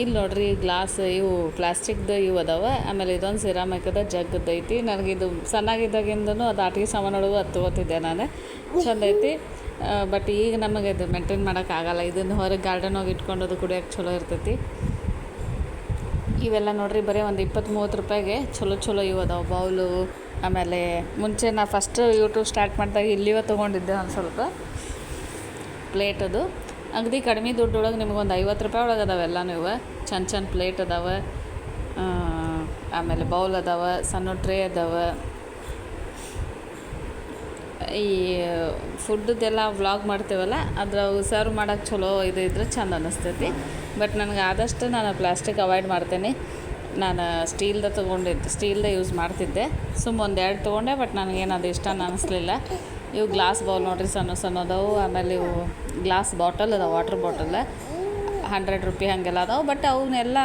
ಇಲ್ಲಿ ನೋಡ್ರಿ ಗ್ಲಾಸ್ ಇವು ಪ್ಲಾಸ್ಟಿಕ್ದು ಇವು ಅದಾವ. ಆಮೇಲೆ ಇದೊಂದು ಸಿರಾಮಿಕದ ಜಗ್ಗದ್ದು ಐತಿ ನನಗಿದು ಸಣ್ಣಾಗಿದ್ದಾಗಿಂದನೂ ಅದು ಆಟಿಗೆ ಸಾಮಾನೊಳಗೂ ಅದು ತೊಗೋತಿದ್ದೆ ನಾನು. ಚಂದ ಐತಿ. ಬಟ್ ಈಗ ನಮಗೆ ಇದು ಮೇಂಟೈನ್ ಮಾಡೋಕ್ಕಾಗಲ್ಲ ಇದನ್ನು ಹೊರಗೆ ಗಾರ್ಡನ್ ಹೋಗಿ ಇಟ್ಕೊಂಡು ಅದು ಕುಡಿಯೋಕೆ ಚಲೋ ಇರ್ತೈತಿ. ಇವೆಲ್ಲ ನೋಡ್ರಿ ಬರೀ ಒಂದು ಇಪ್ಪತ್ತು ಮೂವತ್ತು ರೂಪಾಯಿಗೆ ಚಲೋ ಚಲೋ ಇವು ಅದಾವೆ. ಬೌಲು, ಆಮೇಲೆ ಮುಂಚೆ ನಾ ಫಸ್ಟ್ ಯೂಟ್ಯೂಬ್ ಸ್ಟಾರ್ಟ್ ಮಾಡಿದಾಗ ಇಲ್ಲಿವ ತೊಗೊಂಡಿದ್ದೆ ಒಂದು ಸ್ವಲ್ಪ. ಪ್ಲೇಟ್ ಅದು. ಅಗದಿ ಕಡಿಮೆ ದುಡ್ಡೊಳಗೆ ನಿಮ್ಗೆ ಒಂದು ಐವತ್ತು ರೂಪಾಯಿ ಒಳಗೆ ಅದಾವೆಲ್ಲ ನೀವು. ಚಂದ ಚಂದ ಪ್ಲೇಟ್ ಅದಾವೆ. ಆಮೇಲೆ ಬೌಲ್ ಅದಾವೆ, ಸಣ್ಣ ಟ್ರೇ ಅದಾವೆ. ಈ ಫುಡ್ದೆಲ್ಲ ವ್ಲಾಗ್ ಮಾಡ್ತೇವಲ್ಲ, ಅದ್ರ ಸರ್ವ್ ಮಾಡೋಕ್ಕೆ ಚಲೋ ಇದು ಇದ್ರೆ ಚಂದ ಅನ್ನಿಸ್ತೈತಿ ಬಟ್ ನನಗೆ ಆದಷ್ಟು ನಾನು ಪ್ಲಾಸ್ಟಿಕ್ ಅವಾಯ್ಡ್ ಮಾಡ್ತೇನೆ. ನಾನು ಸ್ಟೀಲ್ದ ತೊಗೊಂಡಿದ್ದೆ, ಸ್ಟೀಲ್ದ ಯೂಸ್ ಮಾಡ್ತಿದ್ದೆ. ಸುಮ್ಮ ಒಂದು ಎರಡು ತೊಗೊಂಡೆ, ಬಟ್ ನನಗೇನು ಅದು ಇಷ್ಟ ಅನ್ನಿಸ್ಲಿಲ್ಲ ಇವು ಗ್ಲಾಸ್ ಬೌಲ್ ನೋಡ್ರಿ ಸಣ್ಣ ಸಣ್ಣ ಅದಾವು ಆಮೇಲೆ ಇವು ಗ್ಲಾಸ್ ಬಾಟಲ್ ಅದಾವೆ ವಾಟರ್ ಬಾಟಲ್ ಹಂಡ್ರೆಡ್ ರುಪಿ ಹಾಗೆಲ್ಲ ಅದಾವೆ ಬಟ್ ಅವನ್ನೆಲ್ಲ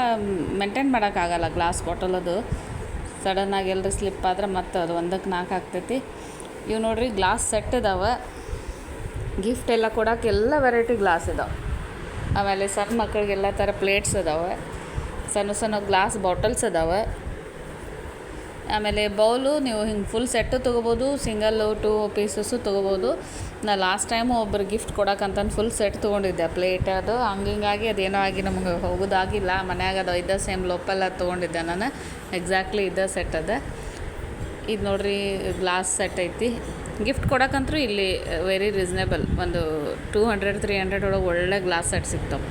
ಮೇಂಟೈನ್ ಮಾಡೋಕ್ಕಾಗಲ್ಲ ಗ್ಲಾಸ್ ಬಾಟಲ್ ಅದು. ಸಡನ್ನಾಗಿ ಎಲ್ಲರೂ ಸ್ಲಿಪ್ ಆದ್ರೆ ಮತ್ತೆ ಅದು ಒಂದಕ್ಕೆ ನಾಲ್ಕು ಆಗ್ತೈತಿ. ಇವು ನೋಡ್ರಿ ಗ್ಲಾಸ್ ಸೆಟ್ ಇದಾವೆ. ಗಿಫ್ಟ್ ಎಲ್ಲ ಕೊಡೋಕೆ ಎಲ್ಲ ವೆರೈಟಿ ಗ್ಲಾಸ್ ಇದಾವೆ. ಆಮೇಲೆ ಸಣ್ಣ ಮಕ್ಕಳಿಗೆಲ್ಲ ಥರ ಪ್ಲೇಟ್ಸ್ ಇದಾವೆ. ಸಣ್ಣ ಸಣ್ಣ ಗ್ಲಾಸ್ ಬಾಟಲ್ಸ್ ಅದಾವೆ ಆಮೇಲೆ ಬೌಲು ನೀವು ಹಿಂಗೆ ಫುಲ್ ಸೆಟ್ಟು ತೊಗೋಬೋದು ಸಿಂಗಲ್ಲು ಟೂ ಪೀಸಸ್ಸು ತೊಗೋಬೋದು. ನಾ ಲಾಸ್ಟ್ ಟೈಮು ಒಬ್ರು ಗಿಫ್ಟ್ ಕೊಡೋಕ್ಕಂತಂದು ಫುಲ್ ಸೆಟ್ ತೊಗೊಂಡಿದ್ದೆ ಪ್ಲೇಟ್ ಅದು. ಹಂಗಿಂಗಾಗಿ ಅದೇನೋ ಆಗಿ ನಮಗೆ ಹೋಗೋದಾಗಿಲ್ಲ. ಮನ್ಯಾಗ ಅದು ಇದ್ದ ಸೇಮ್ ಲೋಪಲ್ಲ ತೊಗೊಂಡಿದ್ದೆ ನಾನು. ಎಕ್ಸಾಕ್ಟ್ಲಿ ಇದ್ದ ಸೆಟ್ ಅದ. ಇದು ನೋಡ್ರಿ ಗ್ಲಾಸ್ ಸೆಟ್ ಐತಿ. ಗಿಫ್ಟ್ ಕೊಡೋಕ್ಕಂತೂ ಇಲ್ಲಿ ವೆರಿ ರೀಸ್ನೇಬಲ್ ಒಂದು ಟೂ ಹಂಡ್ರೆಡ್ ತ್ರೀ ಹಂಡ್ರೆಡ್ ಒಳಗೆ ಒಳ್ಳೆ ಗ್ಲಾಸ್ ಸೆಟ್ ಸಿಗ್ತಾವೆ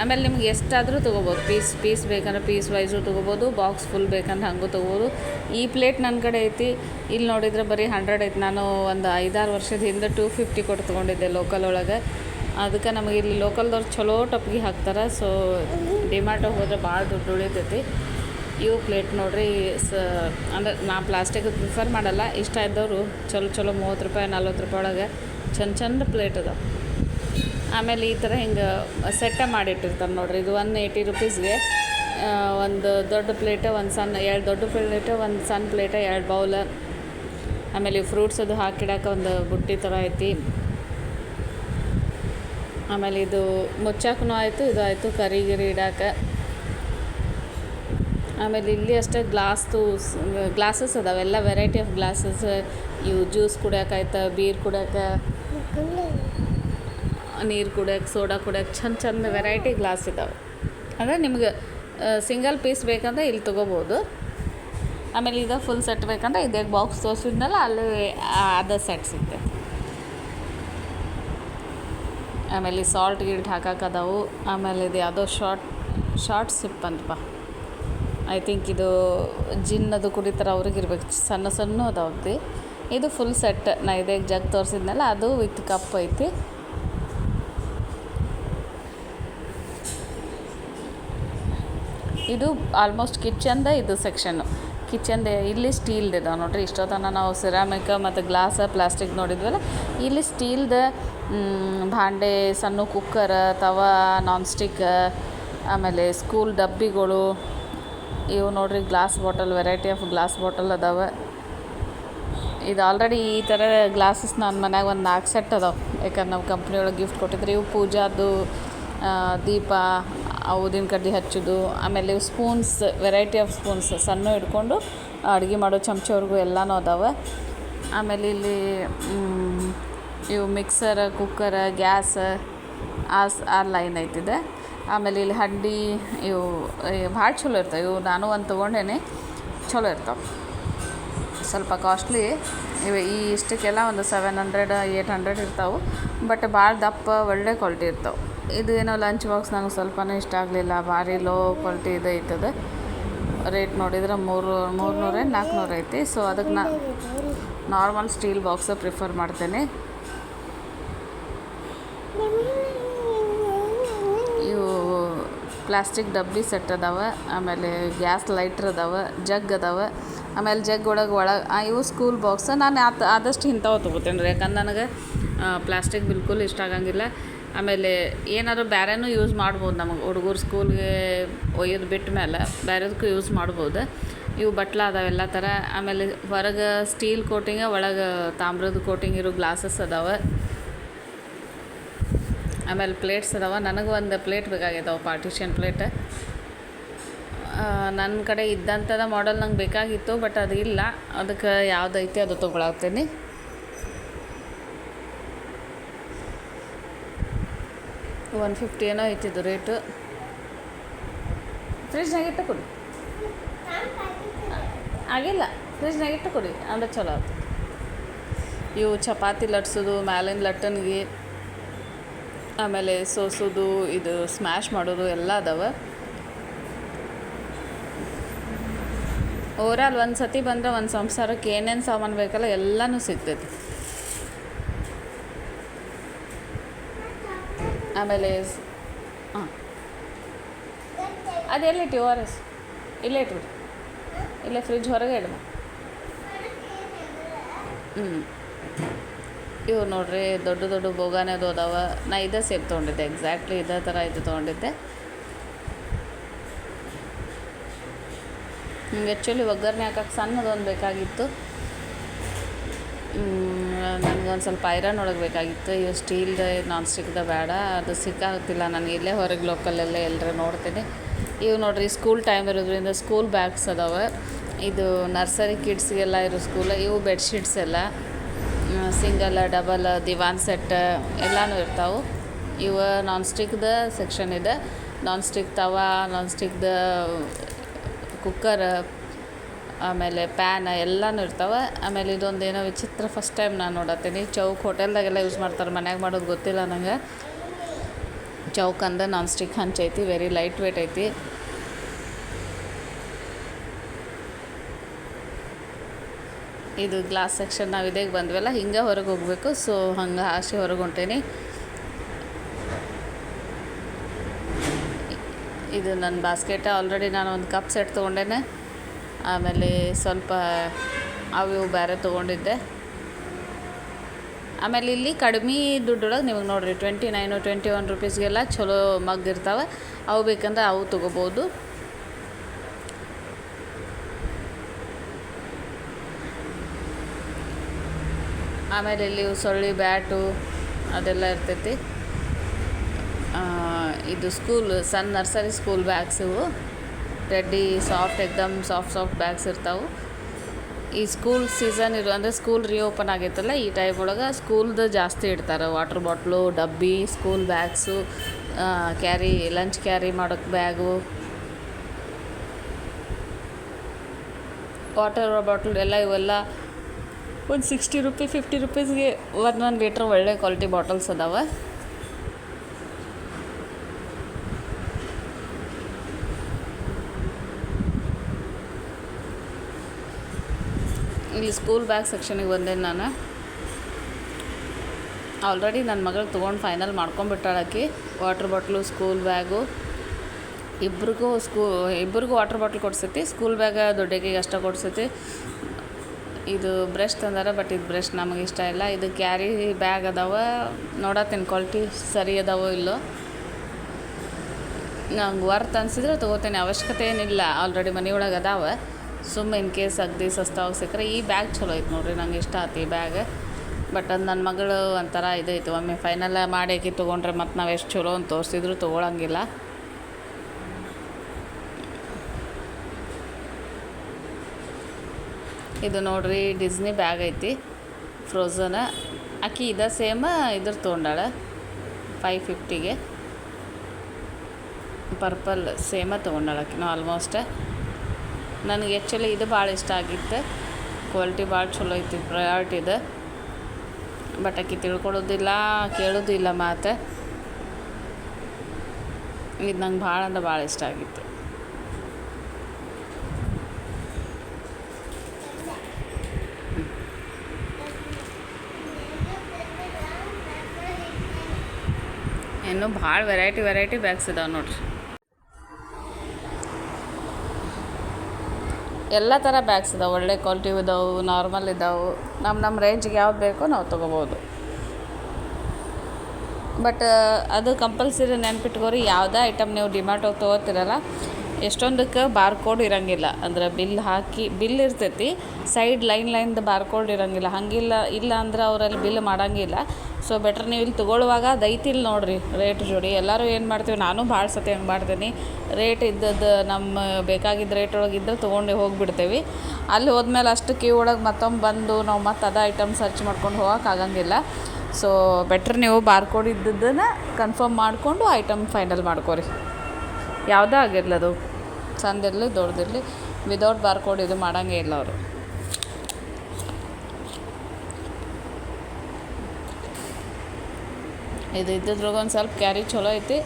ಆಮೇಲೆ ನಿಮ್ಗೆ ಎಷ್ಟಾದರೂ ತೊಗೋಬೋದು. ಪೀಸ್ ಪೀಸ್ ಬೇಕಂದ್ರೆ ಪೀಸ್ ವೈಸು ತೊಗೋಬೋದು, ಬಾಕ್ಸ್ ಫುಲ್ ಬೇಕಂದ್ರೆ ಹಂಗೂ ತೊಗೋಬೋದು. ಈ ಪ್ಲೇಟ್ ನನ್ನ ಕಡೆ ಐತಿ. ಇಲ್ಲಿ ನೋಡಿದ್ರೆ ಬರೀ ಹಂಡ್ರೆಡ್ ಐತಿ. ನಾನು ಒಂದು ಐದಾರು ವರ್ಷದ ಹಿಂದೆ ಟೂ ಫಿಫ್ಟಿ ಕೊಟ್ಟು ತೊಗೊಂಡಿದ್ದೆ ಲೋಕಲ್ ಒಳಗೆ. ಅದಕ್ಕೆ ನಮಗೆ ಇಲ್ಲಿ ಲೋಕಲ್ದವ್ರು ಚಲೋ ಟಪ್ಗೆ ಹಾಕ್ತಾರೆ. ಸೊ ಡಿಮಾರ್ಟಿಗೆ ಹೋದ್ರೆ ಭಾಳ ದುಡ್ಡು ಉಳಿತೈತಿ. ಇವು ಪ್ಲೇಟ್ ನೋಡ್ರಿ, ಸ, ಅಂದ್ರೆ ನಾ ಪ್ಲಾಸ್ಟಿಕ್ ಪ್ರಿಫರ್ ಮಾಡಲ್ಲ. ಇಷ್ಟ ಇದ್ದವರು ಚಲೋ ಚಲೋ ಮೂವತ್ತು ರೂಪಾಯಿ, ನಲ್ವತ್ತು ರೂಪಾಯಿ ಒಳಗೆ. ಚಂದ ಚಂದ ಪ್ಲೇಟ್ ಅದಾವೆ. ಆಮೇಲೆ ಈ ಥರ ಹಿಂಗೆ ಸೆಟ್ಟ ಮಾಡಿಟ್ಟಿರ್ತಾರೆ ನೋಡ್ರಿ. ಇದು ಒನ್ ಏಯ್ಟಿ ರುಪೀಸ್ಗೆ ಒಂದು ದೊಡ್ಡ ಪ್ಲೇಟ ಒಂದು ಸಣ್ಣ, ಎರಡು ದೊಡ್ಡ ಪ್ಲೇಟ ಒಂದು ಸಣ್ಣ ಪ್ಲೇಟ ಎರಡು ಬೌಲ ಆಮೇಲೆ ಫ್ರೂಟ್ಸ್ ಅದು ಹಾಕಿಡಕ್ಕೆ ಒಂದು ಬುಟ್ಟಿ ಥರ ಐತಿ. ಆಮೇಲೆ ಇದು ಮುಚ್ಚಾಕೂ ಆಯಿತು, ಇದು ಆಯಿತು ಕರಿ ಗಿರಿ ಆಮೇಲೆ ಇಲ್ಲಿ ಅಷ್ಟೇ ಗ್ಲಾಸ್ದು ಗ್ಲಾಸಸ್ ಅದಾವೆಲ್ಲ ವೆರೈಟಿ ಆಫ್ ಗ್ಲಾಸಸ್ ಇವು ಜ್ಯೂಸ್ ಕುಡಿಯೋಕಾಯ್ತ ಬೀರ್ ಕುಡಿಯೋಕೆ. ನೀರು ಕುಡಿಯೋಕೆ, ಸೋಡಾ ಕುಡಿಯೋಕೆ ಚಂದ ಚಂದ ವೆರೈಟಿ ಗ್ಲಾಸ್ ಇದ್ದಾವೆ ಅಂದರೆ ನಿಮ್ಗೆ ಸಿಂಗಲ್ ಪೀಸ್ ಬೇಕಂದ್ರೆ ಇಲ್ಲಿ ತೊಗೋಬೋದು. ಆಮೇಲೆ ಇದು ಫುಲ್ ಸೆಟ್ ಬೇಕಂದ್ರೆ ಇದೇ ಬಾಕ್ಸ್ ತೋರಿಸಿದ್ನಲ್ಲ, ಅಲ್ಲಿ ಅದರ್ ಸೆಟ್ ಸಿಗ್ತೈತೆ. ಆಮೇಲೆ ಸಾಲ್ಟ್ ಗಿಲ್ಟ್ ಹಾಕಕ್ಕದಾವು ಆಮೇಲೆ ಇದು ಯಾವುದೋ ಶಾರ್ಟ್ ಶಾರ್ಟ್ ಸಿಪ್ ಅಂತಪ್ಪ. ಐ ಥಿಂಕ್ ಇದು ಜಿನ್ ಅದು ಕುಡಿತಾರೆ ಅವ್ರಿಗೆ ಇರ್ಬೇಕು. ಸಣ್ಣ ಸಣ್ಣ ಅದಾವ್ತಿ ಇದು ಫುಲ್ ಸೆಟ್ ನಾ ಇದೇ ಜಗ್ ತೋರಿಸಿದ್ನಲ್ಲ, ಅದು ವಿತ್ ಕಪ್ ಐತಿ. ಇದು ಆಲ್ಮೋಸ್ಟ್ ಕಿಚನ್ದ ಇದು ಸೆಕ್ಷನ್ನು ಕಿಚನ್ದೆ ಇಲ್ಲಿ ಸ್ಟೀಲ್ದು ಇದಾವೆ ನೋಡ್ರಿ. ಇಷ್ಟೊತ್ತನ ನಾವು ಸಿರಾಮಿಕ್ ಮತ್ತು ಗ್ಲಾಸ್ ಪ್ಲಾಸ್ಟಿಕ್ ನೋಡಿದ್ವಲ್ಲ. ಇಲ್ಲಿ ಸ್ಟೀಲ್ದ ಭಾಂಡೆ, ಸಣ್ಣ ಕುಕ್ಕರ್ ತವಾ ನಾನ್ ಸ್ಟಿಕ್ ಆಮೇಲೆ ಸ್ಕೂಲ್ ಡಬ್ಬಿಗಳು, ಇವು ನೋಡ್ರಿ glass bottle variety of glass bottle ಅದಾವೆ. ಇದು ಆಲ್ರೆಡಿ ಈ ಥರ ಗ್ಲಾಸಸ್ ನನ್ನ ಮನ್ಯಾಗ ಒಂದು ನಾಲ್ಕು ಸೆಟ್ ಅದಾವೆ. ಯಾಕಂದ್ರೆ ನಾವು ಕಂಪ್ನಿಯೊಳಗೆ ಗಿಫ್ಟ್ ಕೊಟ್ಟಿದ್ರಿ ಇವು ಪೂಜಾದು ದೀಪ ಊದಿನ ಕಡ್ಡಿ ಹಚ್ಚೋದು, ಆಮೇಲೆ ಸ್ಪೂನ್ಸ್ ವೆರೈಟಿ ಆಫ್ ಸ್ಪೂನ್ಸ್ ಸಣ್ಣ ಹಿಡ್ಕೊಂಡು ಅಡುಗೆ ಮಾಡೋ ಚಮಚವ್ರಿಗೂ ಎಲ್ಲನೂ ಅದಾವೆ. ಆಮೇಲೆ ಇಲ್ಲಿ ಇವು ಮಿಕ್ಸರ್ ಕುಕ್ಕರ್ ಗ್ಯಾಸ್ ಆ ಆ ಲೈನ್ ಐತಿದೆ. ಆಮೇಲೆ ಇಲ್ಲಿ ಹಂಡಿ, ಇವು ಭಾಳ ಚಲೋ ಇರ್ತವೆ. ಇವು ನಾನು ಒಂದು ತೊಗೊಂಡೇನೆ, ಚಲೋ ಇರ್ತಾವೆ. ಸ್ವಲ್ಪ ಕಾಸ್ಟ್ಲಿ ಇವೆ ಈ ಇಷ್ಟಕ್ಕೆಲ್ಲ ಒಂದು ಸೆವೆನ್ ಹಂಡ್ರೆಡ್ ಏಯ್ಟ್ ಹಂಡ್ರೆಡ್ ಇರ್ತಾವೆ. ಬಟ್ ಭಾಳ ದಪ್ಪ, ಒಳ್ಳೆ ಕ್ವಾಲಿಟಿ ಇರ್ತಾವೆ. ಇದು ಏನೋ ಲಂಚ್ ಬಾಕ್ಸ್ ನಂಗೆ ಸ್ವಲ್ಪನೂ ಇಷ್ಟ ಆಗಲಿಲ್ಲ. ಭಾರಿ ಲೋ ಕ್ವಾಲಿಟಿ ಇದು ಐತದ. ರೇಟ್ ನೋಡಿದ್ರೆ ಮೂರು, ಮೂರುನೂರ ನಾಲ್ಕುನೂರು ಐತಿ. ಸೊ ಅದಕ್ಕೆ ನಾ ನಾರ್ಮಲ್ ಸ್ಟೀಲ್ ಬಾಕ್ಸ್ ಪ್ರಿಫರ್ ಮಾಡ್ತೇನೆ. ಇವು ಪ್ಲಾಸ್ಟಿಕ್ ಡಬ್ಬಿ ಸೆಟ್ ಅದಾವೆ, ಆಮೇಲೆ ಗ್ಯಾಸ್ ಲೈಟ್ರ್ ಅದಾವೆ ಜಗ್ ಅದಾವ. ಆಮೇಲೆ ಜಗ್ ಒಳಗೆ ಒಳಗೆ ಇವು ಸ್ಕೂಲ್ ಬಾಕ್ಸ್ ನಾನು ಆದಷ್ಟು ಇಂಥವು ತೊಗೋತೇನೆ ರೀ ಯಾಕಂದ್ರೆ ನನಗೆ ಪ್ಲಾಸ್ಟಿಕ್ ಬಿಲ್ಕುಲ್ ಇಷ್ಟ ಆಗಂಗಿಲ್ಲ. ಆಮೇಲೆ ಏನಾದರೂ ಬೇರೆನೂ ಯೂಸ್ ಮಾಡ್ಬೋದು ನಮಗೆ ಹುಡುಗರು ಸ್ಕೂಲ್ಗೆ ಒಯ್ಯೋದು ಬಿಟ್ಟ ಮೇಲೆ ಬೇರೆದಕ್ಕೂ ಯೂಸ್ ಮಾಡ್ಬೋದು. ಇವು ಬಟ್ಲ ಅದಾವೆ ಎಲ್ಲ ಥರ. ಆಮೇಲೆ ಹೊರಗೆ ಸ್ಟೀಲ್ ಕೋಟಿಂಗ, ಒಳಗೆ ತಾಮ್ರದ ಕೋಟಿಂಗ್ ಇರೋ ಗ್ಲಾಸಸ್ ಅದಾವೆ. ಆಮೇಲೆ ಪ್ಲೇಟ್ಸ್ ಅದಾವೆ. ನನಗೆ ಒಂದು ಪ್ಲೇಟ್ ಬೇಕಾಗಿದ್ದಾವೆ ಪಾರ್ಟಿಷನ್ ಪ್ಲೇಟ್. ನನ್ನ ಕಡೆ ಇದ್ದಂಥದ ಮಾಡೆಲ್ ನಂಗೆ ಬೇಕಾಗಿತ್ತು, ಬಟ್ ಅದು ಇಲ್ಲ. ಅದಕ್ಕೆ ಯಾವುದೈತಿ ಅದು ತೊಗೊಳತ್ತೀನಿ. ಒನ್ ಫಿಫ್ಟಿ ಏನೋ ಐತಿದ್ದು ರೇಟು. ಫ್ರಿಜ್ನಾಗ ಇಟ್ಟು ಕೊಡಿ ಆಗಿಲ್ಲ, ಫ್ರಿಜ್ನಾಗ ಇಟ್ಟು ಕೊಡಿ ಅಂದ್ರೆ ಚಲೋ ಆಗ್ತದೆ ಇವು ಚಪಾತಿ ಲಟ್ಸೋದು, ಮ್ಯಾಲಿನ ಲಟ್ಟನ್ಗೆ, ಆಮೇಲೆ ಸೋಸೋದು, ಇದು ಸ್ಮ್ಯಾಶ್ ಮಾಡೋದು ಎಲ್ಲ ಅದಾವೆ. ಓವರಾಲ್ ಒಂದು ಸತಿ ಬಂದರೆ ಒಂದು ಸಂಸಾರಕ್ಕೆ ಏನೇನು ಸಾಮಾನು ಬೇಕಲ್ಲ ಎಲ್ಲನೂ ಸಿಗ್ತೈತಿ. ಆಮೇಲೆ ಹಾಂ. ಅದೆಲ್ಲಿಟ್ಟು ಓ ಆರ್ ಎಸ್. ಇಲ್ಲೇ ಇಟ್ಬಿಡಿ. ಇಲ್ಲೇ ಫ್ರಿಜ್ ಹೊರಗೆ ಇಡಮ್ಮ ಹ್ಞೂ ಇವು ನೋಡ್ರಿ ದೊಡ್ಡ ದೊಡ್ಡ ಬೋಗಾನೆದು ಅದಾವ. ನಾ ಇದೇ ಸೇಪ್ ತೊಗೊಂಡಿದ್ದೆ. ಎಕ್ಸಾಕ್ಟ್ಲಿ ಇದೇ ಥರ ಇದು ತೊಗೊಂಡಿದ್ದೆ. ಆ್ಯಕ್ಚುಲಿ ಒಗ್ಗರಣೆ ಹಾಕಕ್ಕೆ ಸಣ್ಣದೊಂದು ಬೇಕಾಗಿತ್ತು. ನನಗೊಂದು ಸ್ವಲ್ಪ ಐರನ್ ಒಳಗೆ ಬೇಕಾಗಿತ್ತು ಇವು ಸ್ಟೀಲ್ದ ನಾನ್ ಸ್ಟಿಕ್ದ ಬೇಡ, ಅದು ಸಿಕ್ಕಾಗ್ತಿಲ್ಲ. ನಾನು ಇಲ್ಲೇ ಹೊರಗೆ ಲೋಕಲಲ್ಲೇ ಎಲ್ಲರೂ ನೋಡ್ತೀನಿ. ಇವು ನೋಡ್ರಿ ಸ್ಕೂಲ್ ಟೈಮ್ ಇರೋದ್ರಿಂದ ಸ್ಕೂಲ್ ಬ್ಯಾಗ್ಸ್ ಅದಾವೆ. ಇದು ನರ್ಸರಿ ಕಿಡ್ಸ್ಗೆಲ್ಲ ಇರೋ ಸ್ಕೂಲ್ ಇವು ಬೆಡ್ಶೀಟ್ಸ್ ಎಲ್ಲ. ಸಿಂಗಲ್ ಡಬಲ್ ದಿವಾನ್ ಸೆಟ್ ಎಲ್ಲನೂ ಇರ್ತಾವೆ. ಇವು ನಾನ್ ಸ್ಟಿಕ್ದ ಸೆಕ್ಷನ್ ಇದೆ. ನಾನ್ ಸ್ಟಿಕ್ ತವಾ ನಾನ್ ಸ್ಟಿಕ್ದ ಕುಕ್ಕರ್ ಆಮೇಲೆ ಪ್ಯಾನ ಎಲ್ಲನೂ ಇರ್ತಾವೆ. ಆಮೇಲೆ ಇದೊಂದು ಏನೋ ವಿಚಿತ್ರ ಫಸ್ಟ್ ಟೈಮ್ ನಾನು ನೋಡತ್ತೀನಿ. ಚೌಕ್ ಹೋಟೆಲ್ದಾಗೆಲ್ಲ ಯೂಸ್ ಮಾಡ್ತಾರೆ, ಮನ್ಯಾಗ ಮಾಡೋದು ಗೊತ್ತಿಲ್ಲ ನನಗೆ ಚೌಕ್ ಅಂದ ನಾನ್ ಸ್ಟಿಕ್ ಹಂಚೈತಿ ವೆರಿ ಲೈಟ್ ವೇಟ್ ಐತಿ. ಇದು ಗ್ಲಾಸ್ ಸೆಕ್ಷನ್ ನಾವು ಇದೇಗೆ ಬಂದ್ವಲ್ಲ, ಹಿಂಗೆ ಹೊರಗೆ ಹೋಗಬೇಕು ಸೊ ಹಂಗೆ ಆಸೆ ಹೊರಗೆ ಹೊಂಟೇನಿ. ಇದು ನನ್ನ ಬಾಸ್ಕೆಟ್ ಆಲ್ರೆಡಿ ನಾನು ಒಂದು ಕಪ್ ಸೆಟ್ ತೊಗೊಂಡೇನೆ. ಆಮೇಲೆ ಸ್ವಲ್ಪ ಅವು ಇವು ಬೇರೆ ತೊಗೊಂಡಿದ್ದೆ. ಆಮೇಲೆ ಇಲ್ಲಿ ಕಡಿಮೆ ದುಡ್ಡೊಳಗೆ ನಿಮಗೆ ನೋಡಿರಿ ಟ್ವೆಂಟಿ ನೈನು ಟ್ವೆಂಟಿ ಒನ್ ರುಪೀಸ್ಗೆಲ್ಲ ಚಲೋ ಮಗ್ ಇರ್ತಾವೆ. ಅವು ಬೇಕಂದ್ರೆ ಅವು ತೊಗೋಬೋದು. ಆಮೇಲೆ ಇಲ್ಲಿ ಸೊಳ್ಳಿ ಬ್ಯಾಟು ಅದೆಲ್ಲ ಇರ್ತೈತಿ. ಇದು ಸ್ಕೂಲ್ ಸಣ್ಣ ನರ್ಸರಿ ಸ್ಕೂಲ್ ಬ್ಯಾಗ್ಸ್ ಇವು. ರೆಡ್ಡಿ, ಸಾಫ್ಟ್ ಎಕ್ದಮ್ ಸಾಫ್ಟ್ ಸಾಫ್ಟ್ ಬ್ಯಾಗ್ಸ್ ಇರ್ತಾವೆ. ಈ ಸ್ಕೂಲ್ ಸೀಸನ್ ಇರೋ ಅಂದರೆ ಸ್ಕೂಲ್ ರಿಓಪನ್ ಆಗೈತಲ್ಲ ಈ ಟೈಮ್ ಒಳಗೆ ಸ್ಕೂಲ್ದು ಜಾಸ್ತಿ ಇಡ್ತಾರೆ. ವಾಟರ್ ಬಾಟ್ಲು ಡಬ್ಬಿ school bags carry lunch carry ಮಾಡೋಕ್ಕೆ ಬ್ಯಾಗು ವಾಟರ್ ಬಾಟ್ಲ್ ಎಲ್ಲ ಇವೆಲ್ಲ ಒಂದು ಸಿಕ್ಸ್ಟಿ ರುಪಿ ಫಿಫ್ಟಿ ರುಪೀಸ್ಗೆ ಒನ್ ಒನ್ ಲೀಟ್ರ್ ಒಳ್ಳೆ ಕ್ವಾಲಿಟಿ ಬಾಟಲ್ಸ್ ಅದಾವೆ. ಇಲ್ಲಿ ಸ್ಕೂಲ್ ಬ್ಯಾಗ್ ಸೆಕ್ಷನಿಗೆ ಬಂದೆ ನಾನು. ಆಲ್ರೆಡಿ ನನ್ನ ಮಗಳು ತೊಗೊಂಡು ಫೈನಲ್ ಮಾಡ್ಕೊಂಬಿಟ್ಟಾಳಕ್ಕೆ ವಾಟ್ರ್ ಬಾಟ್ಲು ಸ್ಕೂಲ್ ಬ್ಯಾಗು ಇಬ್ರಿಗೂ ಸ್ಕೂ ಇಬ್ರಿಗೂ ವಾಟ್ರ್ ಬಾಟ್ಲ್ ಕೊಡ್ಸೈತಿ ಸ್ಕೂಲ್ ಬ್ಯಾಗ ದೊಡ್ಡಗೆ ಅಷ್ಟ ಕೊಡ್ಸೈತಿ. ಇದು ಬ್ರಷ್ ತಂದಾರ ಬಟ್ ಇದು ಬ್ರಷ್ ನಮಗೆ ಇಷ್ಟ ಇಲ್ಲ. ಇದು ಕ್ಯಾರಿ ಬ್ಯಾಗ್ ಅದಾವ. ನೋಡತ್ತೀನಿ ಕ್ವಾಲಿಟಿ ಸರಿ ಅದಾವೋ ಇಲ್ಲೋ. ನಂಗೆ ವರ್ತ್ ಅನ್ಸಿದ್ರೆ ತೊಗೋತೇನೆ. ಅವಶ್ಯಕತೆ ಏನಿಲ್ಲ. ಆಲ್ರೆಡಿ ಮನೆಯೊಳಗೆ ಅದಾವ. ಸುಮ್ಮನೆ ಇನ್ ಕೇಸ್ ಅಗ್ದಿ ಹೋಗಿ ಸಿಕ್ಕರೆ, ಈ ಬ್ಯಾಗ್ ಚಲೋ ಐತೆ ನೋಡಿರಿ, ನಂಗೆ ಇಷ್ಟ ಆತು ಈ ಬ್ಯಾಗ್ ಬಟ್ ಅದು ನನ್ನ ಮಗಳು ಒಂಥರ ಇದೈತೆ ಒಮ್ಮೆ ಫೈನಲ್ ಮಾಡಿ ಆಕಿ ತೊಗೊಂಡ್ರೆ ಮತ್ತು ನಾವು ಎಷ್ಟು ಚಲೋ ಅಂತ ತೋರಿಸಿದ್ರು ತೊಗೊಳಂಗಿಲ್ಲ. ಇದು ನೋಡ್ರಿ ಡಿಸ್ನಿ ಬ್ಯಾಗ್ ಐತಿ ಫ್ರೋಝನ್ ಆಕಿ ಇದ ಸೇಮ್ ಇದ್ರ ತೊಗೊಂಡಾಳ ಫೈವ್ ಫಿಫ್ಟಿಗೆ ಪರ್ಪಲ್ ಸೇಮ ತೊಗೊಂಡಾಳ ನಾವು ಆಲ್ಮೋಸ್ಟ್ ನನಗೆ ಆ್ಯಕ್ಚುಲಿ ಇದು ಭಾಳ ಇಷ್ಟ ಆಗಿತ್ತು. ಕ್ವಾಲಿಟಿ ಭಾಳ ಚಲೋ ಐತಿ ಪ್ರಯಾರಿಟಿದು ಬಟ್ ಆಕಿ ತಿಳ್ಕೊಳ್ಳೋದಿಲ್ಲ ಕೇಳೋದಿಲ್ಲ ಮಾತು. ಇದು ನಂಗೆ ಭಾಳ ಅಂದ್ರೆ ಭಾಳ ಇಷ್ಟ ಆಗಿತ್ತು. ಇನ್ನು ಭಾಳ ವೆರೈಟಿ ವೆರೈಟಿ ಬ್ಯಾಗ್ಸ್ ಇದಾವೆ ನೋಡ್ರಿ. ಎಲ್ಲ ಥರ ಬ್ಯಾಗ್ಸ್ ಇದಾವೆ. ಒಳ್ಳೆ ಕ್ವಾಲಿಟಿ ಇದಾವೆ ನಾರ್ಮಲ್ ಇದಾವೆ. ನಮ್ಮ ನಮ್ಮ ರೇಂಜ್ಗೆ ಯಾವ್ದು ಬೇಕೋ ನಾವು ತೊಗೋಬೋದು. ಬಟ್ ಅದು ಕಂಪಲ್ಸರಿ ನೆನ್ಪಿಟ್ಕೋರಿ, ಯಾವುದೇ ಐಟಮ್ ನೀವು ಡಿಮಾರ್ಟ್ ಹೋಗಿ ತೊಗೋತಿರಲ್ಲ ಎಷ್ಟೊಂದಕ್ಕೆ ಬಾರ್ ಕೋಡ್ ಇರೋಂಗಿಲ್ಲ. ಅಂದ್ರೆ ಬಿಲ್ ಹಾಕಿ ಬಿಲ್ ಇರ್ತೈತಿ ಸೈಡ್ ಲೈನ್ ಲೈನ್ದು ಬಾರ್ ಕೋಡ್ ಇರೋಂಗಿಲ್ಲ. ಹಾಗಿಲ್ಲ, ಇಲ್ಲ ಅಂದ್ರೆ ಅವರಲ್ಲಿ ಬಿಲ್ ಮಾಡೋಂಗಿಲ್ಲ. ಸೊ ಬೆಟ್ರ್ ನೀವು ಇಲ್ಲಿ ತೊಗೊಳ್ಳುವಾಗ ದೈತಿ ಇಲ್ಲಿ ನೋಡಿರಿ ರೇಟ್ ಜೋಡಿ. ಎಲ್ಲರೂ ಏನು ಮಾಡ್ತೀವಿ, ನಾನು ಭಾಳ ಸತಿ ಹಂಗೆ ಮಾಡ್ತೀನಿ. ರೇಟ್ ಇದ್ದದ್ದು ನಮ್ಮ ಬೇಕಾಗಿದ್ದ ರೇಟ್ ಒಳಗೆ ಇದ್ದರೆ ತೊಗೊಂಡು ಹೋಗಿಬಿಡ್ತೇವೆ. ಅಲ್ಲಿ ಹೋದ್ಮೇಲೆ ಅಷ್ಟು ಕ್ಯೂ ಒಳಗೆ ಮತ್ತೊಮ್ಮೆ ಬಂದು ನಾವು ಮತ್ತೆ ಅದ ಐಟಮ್ ಸರ್ಚ್ ಮಾಡ್ಕೊಂಡು ಹೋಗೋಕೆ ಆಗಂಗಿಲ್ಲ. ಸೊ ಬೆಟ್ರ್ ನೀವು ಬಾರ್ಕೋಡ್ ಇದ್ದದ್ದನ್ನು ಕನ್ಫರ್ಮ್ ಮಾಡಿಕೊಂಡು ಐಟಮ್ ಫೈನಲ್ ಮಾಡ್ಕೊರಿ. ಯಾವುದೇ ಆಗಿರಲಿ ಅದು ಚಂದಿರಲಿ ದೊಡ್ಡದಿರಲಿ ವಿದೌಟ್ ಬಾರ್ಕೋಡ್ ಇದು ಮಾಡೋಂಗೇ ಇಲ್ಲ ಅವರು. ಇದು ಇದ್ದಿದ್ರಾಗ ಒಂದು ಸ್ವಲ್ಪ ಕ್ಯಾರಿ ಚಲೋ ಐತಿ.